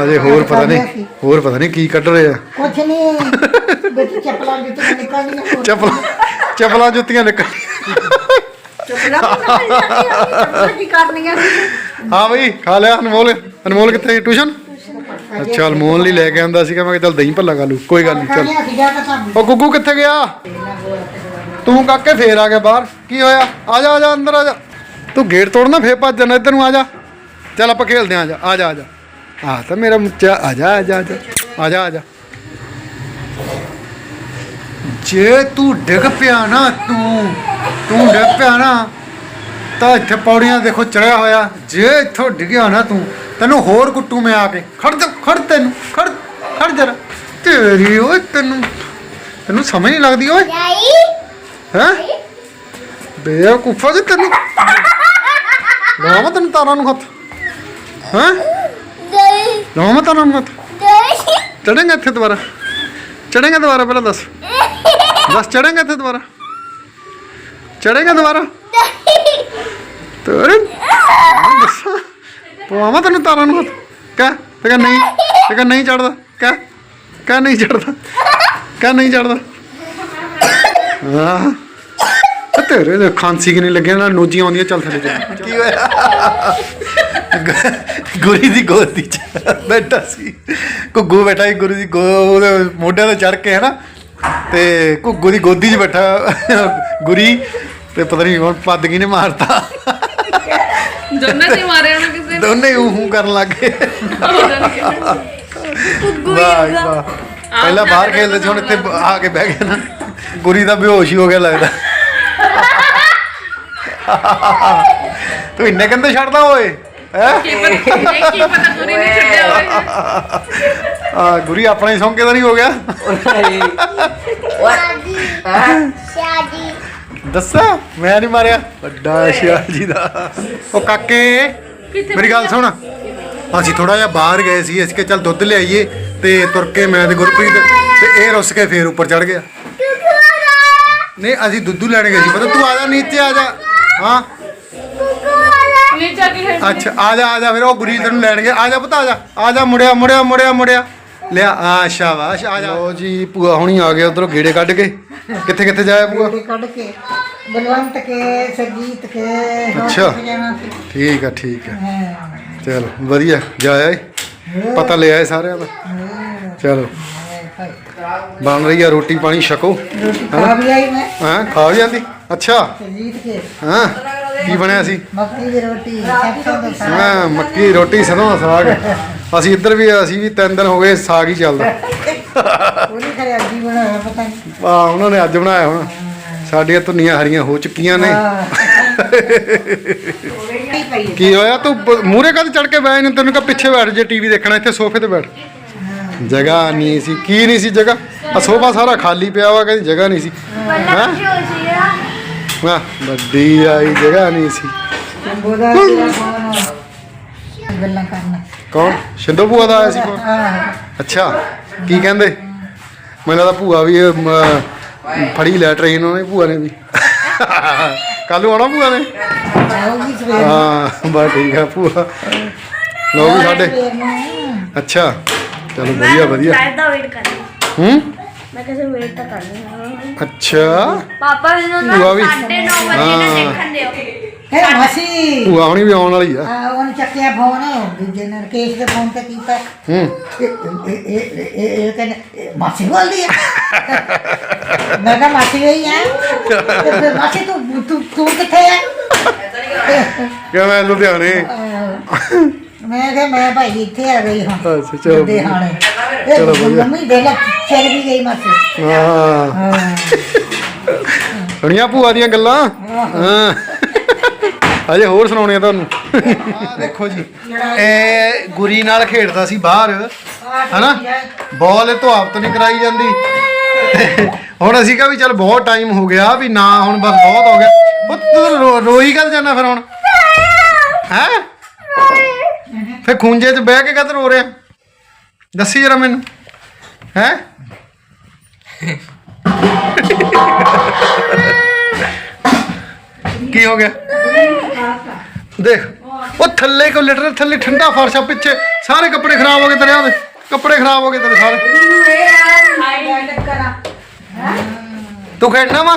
ਅਜੇ ਹੋਰ ਪਤਾ ਨਹੀਂ ਹੋਰ ਪਤਾ ਨਹੀਂ ਕੀ ਕੱਢ ਰਹੇ ਆ। ਕੁਛ ਨਹੀਂ ਵਿੱਚ ਚੱਪਲਾਂ ਵਿੱਚ ਨਿਕਲਦੀਆਂ। ਚੱਪਲਾਂ ਚੱਪਲਾਂ ਜੁੱਤੀਆਂ ਨਿਕਲ ਚੱਪਲਾਂ ਚੱਪਲਾਂ ਕੀ ਕਰਨੀਆਂ ਹਾਂ ਬਈ ਖਾ ਲਿਆ ਅਨਮੋਲ ਅਨਮੋਲ ਕਿੱਥੇ ਟਿਊਸ਼ਨ? ਅੱਛਾ ਅਨਮੋਲ ਲਈ ਲੈ ਕੇ ਆਂਦਾ ਸੀਗਾ ਮੈਂ ਕਿਹਾ ਚੱਲ ਦਹੀਂ ਭੱਲਾ ਖਾ ਲੂ ਕੋਈ ਗੱਲ ਨਹੀਂ ਚੱਲ। ਉਹ ਗੁੱਗੂ ਕਿੱਥੇ ਗਿਆ? ਤੂੰ ਕਾਕੇ ਫੇਰ ਆ ਗਿਆ ਬਾਹਰ। ਕੀ ਹੋਇਆ? ਆ ਜਾ ਆ ਜਾ, ਅੰਦਰ ਆ ਜਾ। ਤੂੰ ਗੇਟ ਤੋੜਨਾ, ਫੇਰ ਭੱਜ ਜਾਣਾ, ਇੱਧਰ ਨੂੰ ਆ ਜਾ। ਚੱਲ ਆਪਾਂ ਖੇਲਦੇ ਆਂ, ਆ ਜਾ ਆ ਜਾ ਆ ਜਾ। ਆ ਤਾਂ ਮੇਰਾ ਮੁੱਚਾ, ਆ ਜਾ ਆ ਜਾ ਆ ਜਾ। ਆ ਜਾ ਜੇ। ਤੂੰ ਡਿੱਗ ਪਿਆ ਨਾ, ਤੂੰ ਤੂੰ ਡਿੱਗ ਪਿਆ ਨਾ, ਤਾਂ ਇੱਥੇ ਪੌੜੀਆਂ ਦੇਖੋ ਚੜਿਆ ਹੋਇਆ। ਜੇ ਇੱਥੋਂ ਡਿੱਗਿਆ ਨਾ ਤੂੰ, ਤੈਨੂੰ ਹੋਰ ਕੁੱਟੂ ਮੈਂ ਆ ਕੇ। ਖੜ ਜਾ, ਖੜ ਤੈਨੂੰ, ਖੜ ਖੜ ਜਰਾ। ਤੇਰੀ ਓਏ, ਤੈਨੂੰ ਤੈਨੂੰ ਸਮਝ ਨਹੀਂ ਲੱਗਦੀ ਓਏ। ਹੈ? ਬੇਵਕੂਫਾ ਜੀ ਤੈਨੂੰ? ਲਾਵਾਂ ਤੈਨੂੰ ਤਾਰਾਂ ਨੂੰ ਹੱਥ। ਹੈ? ਲਾਵਾਂ ਤਾਰਾਂ ਨੂੰ ਹੱਥ। ਚੜੇਂਗਾ ਇੱਥੇ ਦੁਬਾਰਾ? ਚੜੇਗਾ ਦੁਬਾਰਾ ਪਹਿਲਾਂ ਦੱਸ। ਦੱਸ ਚੜੇਗਾ ਇੱਥੇ ਦੁਬਾਰਾ? ਚੜੇਗਾ ਦੁਬਾਰਾ? ਤੋਰੇ ਪਵਾਵਾਂ ਤੈਨੂੰ ਤਾਰਾਂ ਨੂੰ ਹੱਥ। ਕਹਿ, ਤੇ ਕਹਿ ਨਹੀਂ, ਤੇ ਕਹਿ ਨਹੀਂ ਚੜਦਾ ਕਹਿ ਕਹਿ ਨਹੀਂ ਚੜਦਾ ਕਹਿ ਨਹੀਂ ਚੜਦਾ ਤੇ ਤੇਰੇ ਦੇ ਖਾਂਸੀ ਕਿ ਨਹੀਂ ਲੱਗਿਆ ਨਾਲ ਨੋਜੀਆਂ ਆਉਂਦੀਆਂ ਚੱਲ ਥੱਲੇ ਜਾ। ਕੀ ਹੋਇਆ? ਗੁਰੀ ਦੀ ਗੋਦੀ ਚ ਬੈਠਾ ਸੀ। ਘੁੱਗੂ ਬੈਠਾ ਸੀ ਗੁਰੂ ਦੀ ਗੋ ਉਹਦੇ ਮੋਢਿਆਂ ਤੇ ਚੜ ਕੇ ਹੈ ਨਾ ਤੇ ਘੁੱਗੂ ਦੀ ਗੋਦੀ 'ਚ ਬੈਠਾ ਗੁਰੀ ਤੇ ਪਤਾ ਨਹੀਂ ਹੁਣ ਪੱਦ ਕੀ ਨੇ ਮਾਰਤਾ। ਦੋਨਾਂ ਨੇ ਮਾਰਿਆ ਉਹਨੂੰ ਕਿਸੇ ਨੇ। ਦੋਨੇ ਹੂੰ ਹੂੰ ਕਰਨ ਲੱਗ ਗਏ। ਵਾਹ ਵਾਹ। ਪਹਿਲਾਂ ਬਾਹਰ ਖੇਲਦੇ ਸੀ ਹੁਣ ਇੱਥੇ ਆ ਕੇ ਬਹਿ ਗਏ ਨਾ। ਗੁਰੀ ਦਾ ਬੇਹੋਸ਼ ਹੀ ਹੋ ਗਿਆ ਲੱਗਦਾ। ਤੂੰ ਇੰਨੇ ਕੰਦੇ ਛੱਡਦਾ ਓਏ ਹੈ? ਕੀ ਪਤਾ ਨਹੀਂ ਕੀ ਪਤਾ ਪੂਰੀ ਨਹੀਂ ਛੱਡਿਆ ਹੋਵੇ। ਆ ਗੁਰੀ ਆਪਣਾ ਹੀ ਸੌਂਕੇ ਦਾ ਨਹੀਂ ਹੋ ਗਿਆ। ਸ਼ਾਦੀ। ਸ਼ਾਦੀ ਦੱਸਾਂ ਮੈਂ ਨਹੀਂ ਮਾਰਿਆ। ਵੱਡਾ ਸ਼ਿਆ ਜੀ ਦਾ। ਉਹ ਕਾਕੇ ਮੇਰੀ ਗੱਲ ਸੁਣ। ਅਸੀਂ ਥੋੜਾ ਜਿਹਾ ਬਾਹਰ ਗਏ ਸੀ ਇਸ ਕੇ ਚੱਲ ਦੁੱਧ ਲਿਆਈਏ ਤੇ ਤੁਰ ਕੇ ਮੈਂ ਤੇ ਗੁਰਪ੍ਰੀਤ ਤੇ ਇਹ ਰੁੱਸ ਕੇ ਫੇਰ ਉੱਪਰ ਚੜ ਗਿਆ। ਨਹੀਂ ਅਸੀਂ ਦੁੱਧੂ ਲੈਣ ਗਏ ਸੀ। ਪਤਾ ਤੂੰ ਆ ਜਾ ਨੀਚੇ ਆ ਜਾ। ਹਾਂ। ਨੀਚੇ ਕੇ ਅੱਛਾ ਆ ਜਾ ਆ ਜਾ ਫਿਰ ਉਹ ਗੁਰੀ ਤੈਨੂੰ ਲੈਣ ਗਏ। ਆ ਜਾ ਪੁੱਤ ਆ ਜਾ। ਆ ਜਾ ਮੁੜਿਆ ਮੁੜਿਆ ਮੁੜਿਆ ਮੁੜਿਆ। ਲਿਆ ਆ ਸ਼ਾਬਾਸ਼ ਆ ਜਾ। ਲੋ ਜੀ ਭੂਆ ਹੁਣੀ ਆ ਗਏ ਉਧਰੋਂ ਗੇੜੇ ਕੱਢ ਕੇ। ਕਿੱਥੇ ਕਿੱਥੇ ਜਾਇਆ ਭੂਆ? ਤੇ ਕੱਢ ਕੇ ਬਲਵੰਤ ਕੇ ਸਰਜੀਤ ਕੇ ਹੋਰ ਅੱਛਾ। ਕਿੱਥੇ ਜਾਣਾ ਸੀ? ਠੀਕ ਆ ਠੀਕ ਆ। ਹਾਂ। ਚਲ ਵਧੀਆ ਜਾਇਆ ਏ। ਪਤਾ ਲਿਆ ਏ ਸਾਰਿਆਂ ਦਾ। ਚਲੋ। ਬਣ ਰਹੀ ਆ ਰੋਟੀ ਪਾਣੀ ਛਕੋ। ਖਾ ਵੀ ਆਈ ਮੈਂ। ਹਾਂ ਖਾ ਵੀ ਜਾਂਦੀ ਅੱਛਾ। ਕੇ। ਹਾਂ? ਕੀ ਬਣਿਆ ਸੀ? ਮੱਕੀ ਦੀ ਰੋਟੀ ਸਰਸੋਂ ਦਾ ਸਾਗ ਹਾਂ ਮੱਕੀ ਦੀ ਰੋਟੀ ਸਰੋਂ ਦਾ ਸਾਗ। ਅਸੀਂ ਇੱਧਰ ਵੀ ਅਸੀਂ ਵੀ ਤਿੰਨ ਦਿਨ ਹੋ ਗਏ ਸਾਗ ਹੀ ਚੱਲਦਾ। ਉਹਨੇ ਖਰੇ ਅੱਜੀ ਬਣਾਇਆ ਪਤਾ ਨਹੀਂ ਆ ਉਹਨਾਂ ਨੇ ਅੱਜ ਬਣਾਇਆ ਹੁਣ। ਸਾਡੀਆਂ ਧੁੰਨੀਆਂ ਹਰੀਆਂ ਹੋ ਚੁੱਕੀਆਂ ਨੇ। ਕੀ ਹੋਇਆ? ਤੂੰ ਮੂਰੇ ਕਦ ਚੜ ਕੇ ਬੈਠ ਨਹੀਂ ਤੈਨੂੰ ਕਹ ਪਿੱਛੇ ਬੈਠ ਜੇ ਟੀਵੀ ਦੇਖਣਾ ਇੱਥੇ ਸੋਫੇ ਤੇ ਬੈਠ। ਜਗ੍ਹਾ ਨਹੀਂ ਸੀ। ਕੀ ਨਹੀਂ ਸੀ ਜਗ੍ਹਾ? ਆ ਸੋਫਾ ਸਾਰਾ ਖਾਲੀ ਪਿਆ ਵਾ ਕਹਿੰਦੀ ਜਗ੍ਹਾ ਨਹੀਂ ਸੀ। ਹਾਂ? ਵਾਹ ਵੱਡੀ ਆਈ ਜਗ੍ਹਾ ਨਹੀਂ ਸੀ। ਬੋਦਾ ਕੌਣ ਗੱਲਾਂ ਕਰਨਾ। ਕੌਣ? ਸ਼ਿੰਦੋ ਭੂਆ ਦਾ ਆਇਆ ਸੀ ਆਹ ਅੱਛਾ ਕੀ ਕਹਿੰਦੇ? ਮੈਨੂੰ ਲੱਗਦਾ ਭੂਆ ਵੀ ਇਹ, ਮ, ਫੜੀ ਲੈ ਟ੍ਰੇਨ ਉਹਨੇ ਭੂਆ ਨੇ ਵੀ। ਕੱਲ ਨੂੰ ਆਉਣਾ ਭੂਆ ਨੇ? ਸਵੇਰ ਹਾਂ ਬਸ ਠੀਕ ਆ ਭੂਆ। ਲੋ ਵੀ ਸਾਡੇ। ਅੱਛਾ। ਚਲੋ ਵਧੀਆ ਵਧੀਆ। ਦਾ ਵੇਟ ਕਰ ਹੂੰ? ਮੈਂ ਕਿਸੇ ਵੇਟ ਤਾਂ ਕਰ ਰਹੀ ਅੱਛਾ। ਪਾਪਾ ਮੈਨੂੰ ਨਾ ਭੂਆ ਵੀ 9:30 ਵਜੇ ਨਾ। ਦੇਖਣ ਦਿਓ। ਹੈ ਮਾਸੀ। ਭੂਆ ਹੁਣੀ ਵੀ ਆਉਣ ਵਾਲੀ ਆ। ਆ ਉਹਨੇ ਚੱਕਿਆ ਫੋਨ ਦੂਜੇ ਨੇ ਦੇ ਫੋਨ ਤੇ ਕੀਤਾ। ਹੂੰ। ਇਹ ਇਹ ਇਹ ਇਹ ਇਹ ਕਹਿੰਦੇ ਇਹ ਮਾਸੀ ਬੋਲਦੀ ਹੈ ਮੈਂ ਕਿਹਾ ਮਾਸੀ ਗਈ ਤੇ ਫਿਰ ਮਾਸੀ ਤੂੰ ਤੂੰ ਤੂੰ ਕਿੱਥੇ ਹੈ? ਕਿਵੇਂ ਲੁਧਿਆਣੇ? ਮੈਂ ਕਿਹਾ ਮੈਂ ਭਾਈ ਇੱਥੇ ਆ ਗਈ ਹਾਂ ਅੱਛਾ ਚਲੋ ਦੇ। ਹਾਣੇ ਚਲੋ ਵਧੀਆ। ਮੰਮੀ ਦੇ ਲੈ ਚੱਲ ਵੀ ਗਈ ਮਾਸੀ ਹਾਂ। ਹਾਂ ਸੁਣੀਆਂ ਭੂਆ ਦੀਆਂ ਗੱਲਾਂ? ਹਾਂ। ਅਜੇ ਹੋਰ ਸੁਣਾਉਣੀਆਂ ਤੁਹਾਨੂੰ। ਆ ਦੇਖੋ ਜੀ ਇਹ ਗੁਰੀ ਨਾਲ ਖੇਡਦਾ ਸੀ ਬਾਹਰ ਹਨਾ? ਬਾਲ ਇਹ ਤੋਂ ਆਪ ਨਹੀਂ ਕਰਾਈ ਜਾਂਦੀ। ਤੇ ਹੁਣ ਅਸੀਂ ਕਿਹਾ ਵੀ ਚੱਲ ਬਹੁਤ ਟਾਈਮ ਹੋ ਗਿਆ ਵੀ ਨਾ ਹੁਣ ਬਸ ਬਹੁਤ ਹੋ ਗਿਆ। ਪੁੱਤ ਤੂੰ ਰੋ- ਰੋਈ ਕਦ ਜਾਣਾ ਫਿਰ ਹੁਣ? ਹੈ? ਫੇ ਖੁੰਝੇ 'ਚ ਬਹਿ ਕੇ ਕਦ ਰੋ ਰਿਹਾ? ਦੱਸੀ ਜਰਾ ਮੈਨੂੰ। ਹੈ? ਕੀ ਹੋ ਗਿਆ? ਦੇਖ ਉਹ ਥੱਲੇ ਕੋ ਲਿਟਰ ਥੱਲੇ ਠੰਡਾ ਫਰਸ਼ ਆ ਪਿੱਛੇ ਸਾਰੇ ਕੱਪੜੇ ਖਰਾਬ ਹੋ ਗਏ ਤੇਰੇ ਆਦੇ ਕੱਪੜੇ ਖਰਾਬ ਹੋ ਗਏ ਤੇਰੇ ਸਾਰੇ। ਤੂੰ ਖੇਡਣਾ ਵਾ?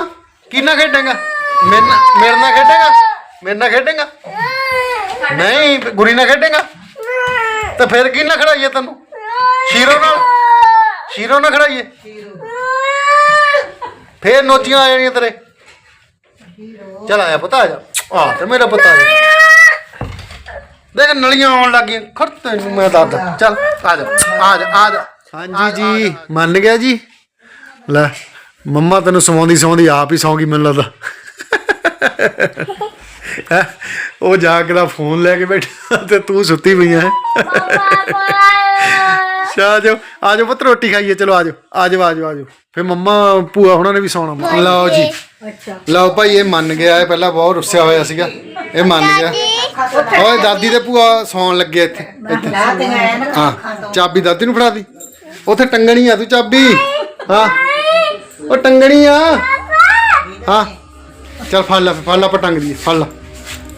ਕਿੰਨਾ ਖੇਡੇਗਾ? ਮੇਰੇ ਨਾਲ ਮੇਰੇ ਨਾਲ ਖੇਡੇਗਾ? ਮੇਰੇ ਨਾਲ ਖੇਡੇਗਾ? ਨਹੀਂ ਗੁਰੀ ਨਾਲ ਖੇਡੇਗਾ? ਤੇ ਫਿਰ ਕੀ ਨਾਲ ਖੜਾਈਏ ਤੈਨੂੰ? ਸ਼ੀਰੋ ਨਾਲ? ਸ਼ੀਰੋ ਨਾਲ ਖੜਾਈਏ? ਫੇਰ ਨੋਚੀਆਂ ਆ ਜਾਣੀਆਂ ਤੇਰੇ। ਚਲ ਆਇਆ ਪਤਾ ਆ ਜਾ। ਆ ਤੇ ਮੇਰਾ ਪਤਾ ਆ ਦੇਖ ਨਲੀਆਂ ਆਉਣ ਲੱਗੀਆਂ। ਖੜ ਤੈਨੂੰ ਮੈਂ ਦੱਸਦਾ। ਚੱਲ ਆ ਜਾ। ਆ ਜਾ ਆ ਜਾ। ਹਾਂਜੀ ਜੀ ਮੰਨ ਗਿਆ ਜੀ। ਲੈ ਮੰਮਾ ਤੈਨੂੰ ਸਵਾਉਂਦੀ ਸਵਾਉਂਦੀ ਆਪ ਹੀ ਸੌਂ ਗਈ ਮੈਨੂੰ ਲੱਗਦਾ? ਉਹ ਜਾ ਕੇ ਦਾ ਫੋਨ ਲੈ ਕੇ ਬੈਠਾ ਤੇ ਤੂੰ ਸੁੱਤੀ ਪਈ ਹੈ ਆ ਜਾਓ ਆ ਜਾਓ ਪੁੱਤ ਰੋਟੀ ਖਾਈਏ ਚਲੋ ਆ ਜਾਓ ਆ ਜਾਓ ਆ ਜਾਓ ਆ ਜਾਓ ਫਿਰ ਮੰਮਾ ਭੂਆ ਹੁਣਾਂ ਨੇ ਵੀ ਸੌਣਾ। ਲਓ ਜੀ। ਅੱਛਾ। ਲਓ ਭਾਈ ਇਹ ਮੰਨ ਗਿਆ ਇਹ ਪਹਿਲਾਂ ਬਹੁਤ ਰੁੱਸਿਆ ਹੋਇਆ ਸੀਗਾ। ਇਹ ਮੰਨ ਗਿਆ। ਓਏ ਦਾਦੀ ਤੇ ਭੂਆ ਸੌਣ ਲੱਗੇ ਇੱਥੇ। ਹਾਂ ਚਾਬੀ ਦਾਦੀ ਨੂੰ ਫੜਾ ਦੀ। ਉੱਥੇ ਟੰਗਣੀ ਆ ਤੂੰ ਚਾਬੀ। ਹਾਂ। ਉਹ ਟੰਗਣੀ ਆ। ਹਾਂ। ਚੱਲ ਫੜ ਲੈ ਫੜ ਲੈ ਆਪਾਂ ਟੰਗ ਦੀ ਫੜ ਲੈ।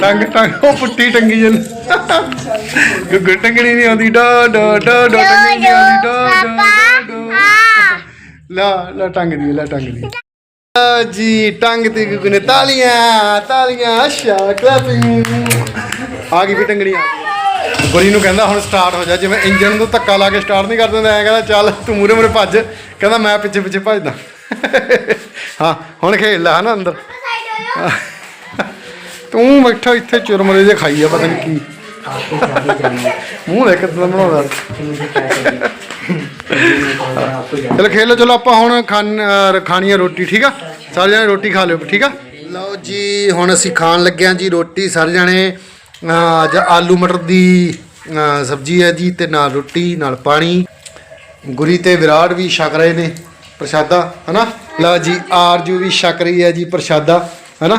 ਟੰਗ ਟੰਗ ਉਹ ਪੁੱਟੀ ਟੰਗੀ ਜਨ ਗੁੱਗੂ ਟੰਗਣੀ ਨਹੀਂ ਆਉਂਦੀ ਡਾ ਡਾ ਡਾ ਡਾ ਟੰਗਣੀ ਨਹੀਂ ਆਉਂਦੀ ਡਾ ਡਾ ਲਾ ਲਾ ਟੰਗ ਦੀ ਲਾ ਟੰਗ ਦੀ ਜੀ ਟੰਗ ਤੇ ਗੁੱਗੂ ਨੇ ਤਾਲੀਆਂ ਤਾਲੀਆਂ ਅੱਛਾ ਕਲੈਪਿੰਗ ਆ ਗਈ ਵੀ ਟੰਗਣੀ ਆ। ਬਰੀ ਨੂੰ ਕਹਿੰਦਾ ਹੁਣ ਸਟਾਰਟ ਹੋ ਜਾ ਜਿਵੇਂ ਇੰਜਨ ਨੂੰ ਧੱਕਾ ਲਾ ਕੇ ਸਟਾਰਟ ਨਹੀਂ ਕਰ ਦਿੰਦਾ ਐ ਕਹਿੰਦਾ ਚੱਲ ਤੂੰ ਮੂਰੇ ਮੂਰੇ ਭੱਜ। ਕਹਿੰਦਾ ਮੈਂ ਪਿੱਛੇ ਪਿੱਛੇ ਭੱਜਦਾ। ਹਾਂ ਹੁਣ ਖੇਡ ਲੈ ਹਨਾ ਅੰਦਰ। ਤੂੰ ਬੈਠਾ ਇੱਥੇ ਚੁਰਮਰੇ ਜੇ ਖਾਈ ਆ, ਪਤਾ ਨਹੀਂ ਕੀ। ਮੂੰਹ ਦੇਖ ਕਿਦਾਂ ਬਣਾਉਂਦਾ। ਚਲੋ ਖੇਲੋ ਚਲੋ ਆਪਾਂ ਹੁਣ ਖਾਣ, ਅਹ ਖਾਣੀ ਆ ਰੋਟੀ, ਠੀਕ ਆ? ਸਾਰੇ ਜਣੇ ਰੋਟੀ ਖਾ ਲਿਓ, ਠੀਕ ਆ? ਲਓ ਜੀ, ਹੁਣ ਅਸੀਂ ਖਾਣ ਲੱਗੇ ਹਾਂ ਜੀ ਰੋਟੀ। ਸਾਰੇ ਜਣੇ, ਅਹ, ਅੱਜ ਆਲੂ ਮਟਰ ਦੀ, ਅਹ, ਸਬਜ਼ੀ ਹੈ ਜੀ ਤੇ ਨਾਲ ਰੋਟੀ, ਨਾਲ ਪਾਣੀ। ਗੁਰੀ ਤੇ ਵਿਰਾਟ ਵੀ ਛਕ ਰਹੇ ਨੇ, ਪ੍ਰਸ਼ਾਦਾ, ਹਨਾ? ਲਓ ਜੀ, ਆਰਜੂ ਵੀ ਛਕ ਰਹੀ ਹੈ ਜੀ ਪ੍ਰਸ਼ਾਦਾ। ਹੈਨਾ?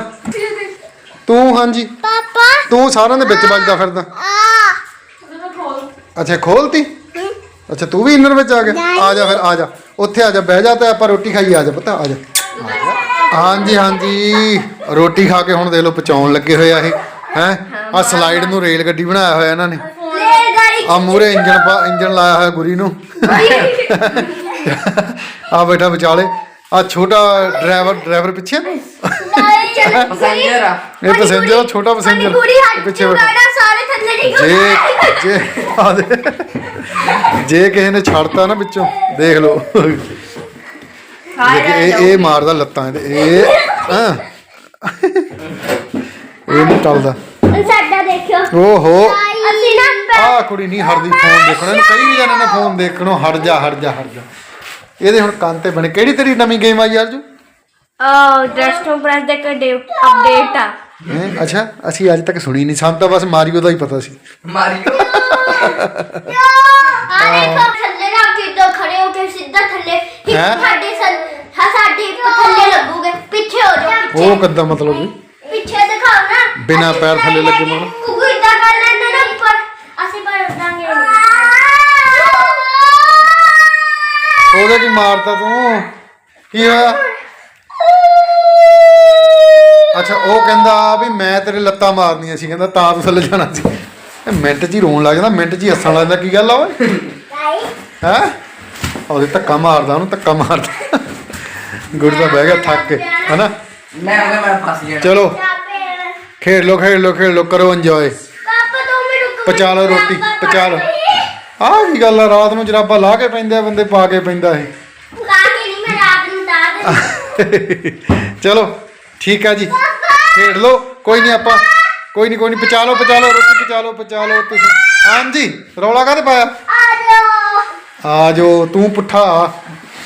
ਤੂੰ ਹਾਂਜੀ। ਪਾਪਾ। ਤੂੰ ਸਾਰਿਆਂ ਦੇ ਵਿੱਚ ਵੱਜਦਾ ਫਿਰਦਾ। ਆ। ਅੱਛਾ ਖੋਲਤੀ? ਅੱਛਾ ਤੂੰ ਵੀ ਇਨਰ ਵਿੱਚ ਆ ਗਿਆ? ਆ ਜਾ ਫਿਰ ਆ ਜਾ। ਉੱਥੇ ਆ ਜਾ ਬਹਿ ਜਾ ਤੇ ਆਪਾਂ ਰੋਟੀ ਖਾਈ ਆ ਜਾ ਪਤਾ ਆ ਜਾ। ਹਾਂਜੀ ਹਾਂਜੀ। ਰੋਟੀ ਖਾ ਕੇ ਹੁਣ ਦੇਖ ਲਓ ਪਚਾਉਣ ਲੱਗੇ ਹੋਏ ਆ ਇਹ ਹੈ? ਆ ਸਲਾਈਡ ਨੂੰ ਰੇਲ ਗੱਡੀ ਬਣਾਇਆ ਹੋਇਆ ਇਹਨਾਂ ਨੇ। ਲੈ ਗਾੜੀ। ਆ ਮੂਰੇ ਇੰਜਣ ਪਾ ਇੰਜਣ ਲਾਇਆ ਹੋਇਆ ਗੁਰੀ ਨੂੰ। ਆ ਬੈਠਾ ਵਿਚਾਲੇ। ਆ ਛੋਟਾ ਡਰਾਈਵਰ ਡਰਾਈਵਰ ਪਿੱਛੇ। ਪੈਸੰਜਰ ਆ। ਇਹ ਪੈਸੰਜਰ ਛੋਟਾ ਪੈਸੰਜਰ। ਪਿੱਛੇ ਬੈਠਾ। ਸਾਰੇ ਥੱਲੇ ਨਹੀਂ ਜੇ ਜੇ ਜੇ ਕਿਸੇ ਨੇ ਛੱਡਤਾ ਨਾ ਵਿੱਚੋਂ ਦੇਖ ਲਓ। ਦੇਖੀ, ਇਹ ਇਹ ਮਾਰਦਾ ਲੱਤਾਂ ਤੇ ਇਹ ਇਹ ਨਹੀਂ ਟਲਦਾ। ਸਾਡਾ ਦੇਖਿਓ। ਓਹੋ। ਅਸੀਂ ਨਾ ਆ ਕੁੜੀ ਨਹੀਂ ਹਟਦੀ ਫੋਨ ਦੇਖਣਾ। ਇਹਨੂੰ ਕਈ ਜਣਾਂ ਨੇ ਫੋਨ ਦੇਖਣੋਂ ਹਟ ਜਾ ਹਟ ਜਾ ਹਟ ਜਾ। ਇਹਦੇ ਹੁਣ ਕੰਨ ਤੇ ਬਣੇ। ਕਿਹੜੀ ਤੇਰੀ ਨਵੀਂ ਗੇਮ ਆਈ ਯਾਰ ਆ ਡੈਸਕਟਾਪ ਪ੍ਰੈਸ ਦੇ ਕੇ ਅਪਡੇਟ ਆ। ਹੈਂ? ਅੱਛਾ ਅਸੀਂ ਅੱਜ ਤੱਕ ਸੁਣੀ ਨਹੀਂ ਸਾਨੂੰ ਤਾਂ ਬਸ ਮਾਰੀਓ ਦਾ ਹੀ ਪਤਾ ਸੀ। ਮਾਰੀਓ ਆ ਦੇਖੋ ਥੱਲੇ ਰੱਖ ਕੇ ਇੱਦਾਂ ਖੜੇ ਹੋ ਕੇ ਸਿੱਧਾ ਥੱਲੇ ਹਿੱਪ ਹੈਂ? ਸਾਡੇ ਸਨ ਹਾਂ ਸਾਡੇ ਹਿੱਪ ਥੱਲੇ ਲੱਗੂਗੇ। ਪਿੱਛੇ ਹੋ ਜਾਓ ਉਹ ਕਿੱਦਾਂ ਮਤਲਬ ਵੀ ਪਿੱਛੇ ਦਿਖਾਓ ਨਾ। ਬਿਨਾਂ ਪੈਰ ਥੱਲੇ ਲੱਗੇ ਮਾਰੋ। ਉਹ ਇਦਾਂ ਕਰ ਲੈਂਦੇ ਨਾ ਉੱਪਰ ਅਸੀਂ ਪਰ ਉਡਾਂਗੇ ਉਹਦੇ ਕੀ ਮਾਰਤਾ ਤੂੰ। ਕੀ ਹੋਇਆ? ਅੱਛਾ ਉਹ ਕਹਿੰਦਾ ਵੀ ਮੈਂ ਤੇਰੇ ਲੱਤਾਂ ਮਾਰਨੀਆਂ ਸੀ ਕਹਿੰਦਾ ਤਾਂ ਤੂੰ ਥੱਲੇ ਜਾਣਾ ਸੀ। ਇਹ ਮਿੰਟ 'ਚ ਹੀ ਰੋਣ ਲੱਗ ਜਾਂਦਾ ਮਿੰਟ 'ਚ ਹੀ ਹੱਸਣ ਲੱਗਦਾ ਕੀ ਗੱਲ ਆ ਓਏ? ਹੈ? ਉਹਦੇ ਧੱਕਾ ਮਾਰਦਾ ਉਹਨੂੰ ਧੱਕਾ ਮਾਰਦਾ। ਗੁੜ ਦਾ ਬਹਿ ਗਿਆ ਥੱਕ ਕੇ ਹਨਾ? ਮੈਂ ਹੋ ਗਿਆ ਮੈਂ ਫਸ ਜਾਣਾ। ਚਲੋ। ਖੇਡ ਲੋ ਖੇਡ ਲੋ ਖੇਡ ਲੋ ਕਰੋ ਇੰਜੋਏ ਪਾਪਾ ਦੋ ਮਿੰਟ ਰੁਕੋ ਪਚਾ ਲਓ ਰੋਟੀ, ਪਚਾ ਲਓ। ਆਹ ਕੀ ਗੱਲ ਆ ਰਾਤ ਨੂੰ ਜਰਾਬਾ ਲਾ ਕੇ ਪੈਂਦੇ ਆ ਬੰਦੇ ਪਾ ਕੇ ਪੈਂਦਾ ਇਹ। ਕਾ ਕੇ ਨਹੀਂ ਮੈਂ ਰਾਤ ਨੂੰ ਤਾਰ ਦੇ ਚਲੋ। ਠੀਕ ਆ ਜੀ। ਖੇਡ ਲਓ ਕੋਈ ਨਹੀਂ ਆਪਾਂ ਕੋਈ ਨਹੀਂ ਕੋਈ ਨਹੀਂ ਪਚਾ ਲਓ ਪਚਾ ਲਓ ਰੋਟੀ ਪਚਾ ਲਓ ਪਚਾ ਲਓ ਤੁਸੀਂ। ਹਾਂਜੀ ਰੌਲਾ ਕਾਹਦੇ ਪਾਇਆ? ਆ ਜੋ ਤੂੰ ਪੁੱਠਾ।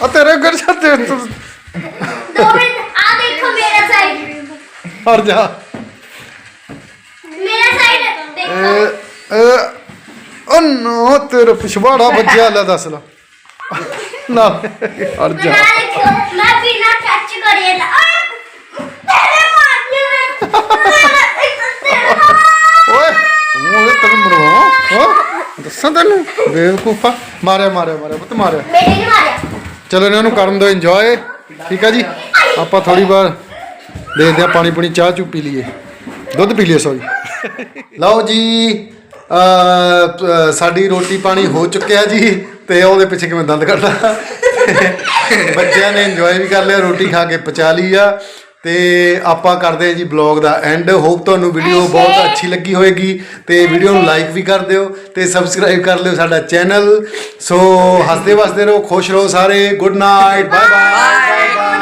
ਆ ਤੇਰੇ ਘਰ ਛੱਤੇ ਤੂੰ। ਦੋ ਮਿੰਟ ਆ ਦੇਖੋ ਮੇਰਾ ਸਾਈਡ ਹਟ ਜਾ। ਮੇਰਾ ਸਾਈਡ ਦੇਖੋ। ਉਹ ਨੋ ਤੇਰਾ ਪਿਛਵਾੜਾ ਵੱਜਿਆ ਲੈ ਦੱਸ ਲਾ। ਨਾ। ਹਟ ਜਾ। ਮੈਂ ਬਿਨਾ ਟੱਚ ਕਰੇ ਲਾ ਓਏ ਤੂੰ ਉਹਦੇ ਤੈਨੂੰ ਮਰਵਾ ਹਾਂ? ਦੱਸਾਂ ਤੈਨੂੰ? ਬੇਵਕੂਫਾ। ਮਾਰਿਆ ਮਾਰਿਆ ਮਾਰਿਆ ਪੁੱਤ ਮਾਰਿਆ। ਮੇਰੇ ਨੇ ਮਾਰਿਆ। ਚਲੋ ਇਹਨਾਂ ਨੂੰ ਕਰਨ ਦਿਓ ਇੰਜੋਏ ਠੀਕ ਆ ਜੀ? ਆਪਾਂ ਥੋੜੀ ਵਾਰ ਦੇਖਦੇ ਆ ਪਾਣੀ ਪੁਣੀ ਚਾਹ ਚੂ ਪੀ ਲਈਏ। ਦੁੱਧ ਪੀ ਲਈਏ ਸੌਰੀ ਲਓ ਜੀ ਅ ਸਾਡੀ ਰੋਟੀ ਪਾਣੀ ਹੋ ਚੁੱਕਿਆ ਜੀ ਤੇ ਉਹਦੇ ਪਿੱਛੇ ਕਿਵੇਂ ਦੰਦ ਕੱਢਦਾ? ਬੱਚਿਆਂ ਨੇ ਇੰਜੋਏ ਵੀ ਕਰ ਲਿਆ ਰੋਟੀ ਖਾ ਕੇ ਪਚਾ ਲਈ ਆ। ਤੇ ਆਪਾਂ ਕਰਦੇ ਹਾਂ ਜੀ ਬਲੌਗ ਦਾ ਐਂਡ ਹੋਪ ਤੁਹਾਨੂੰ ਵੀਡੀਓ ਬਹੁਤ ਅੱਛੀ ਲੱਗੀ ਹੋਵੇਗੀ ਤੇ ਵੀਡੀਓ ਨੂੰ ਲਾਈਕ ਵੀ ਕਰ ਦਿਓ ਤੇ ਸਬਸਕ੍ਰਾਈਬ ਕਰ ਲਿਓ ਸਾਡਾ ਚੈਨਲ ਸੋ ਹੱਸਦੇ ਵਸਦੇ ਰਹੋ ਖੁਸ਼ ਰਹੋ ਸਾਰੇ। Good night bye bye bye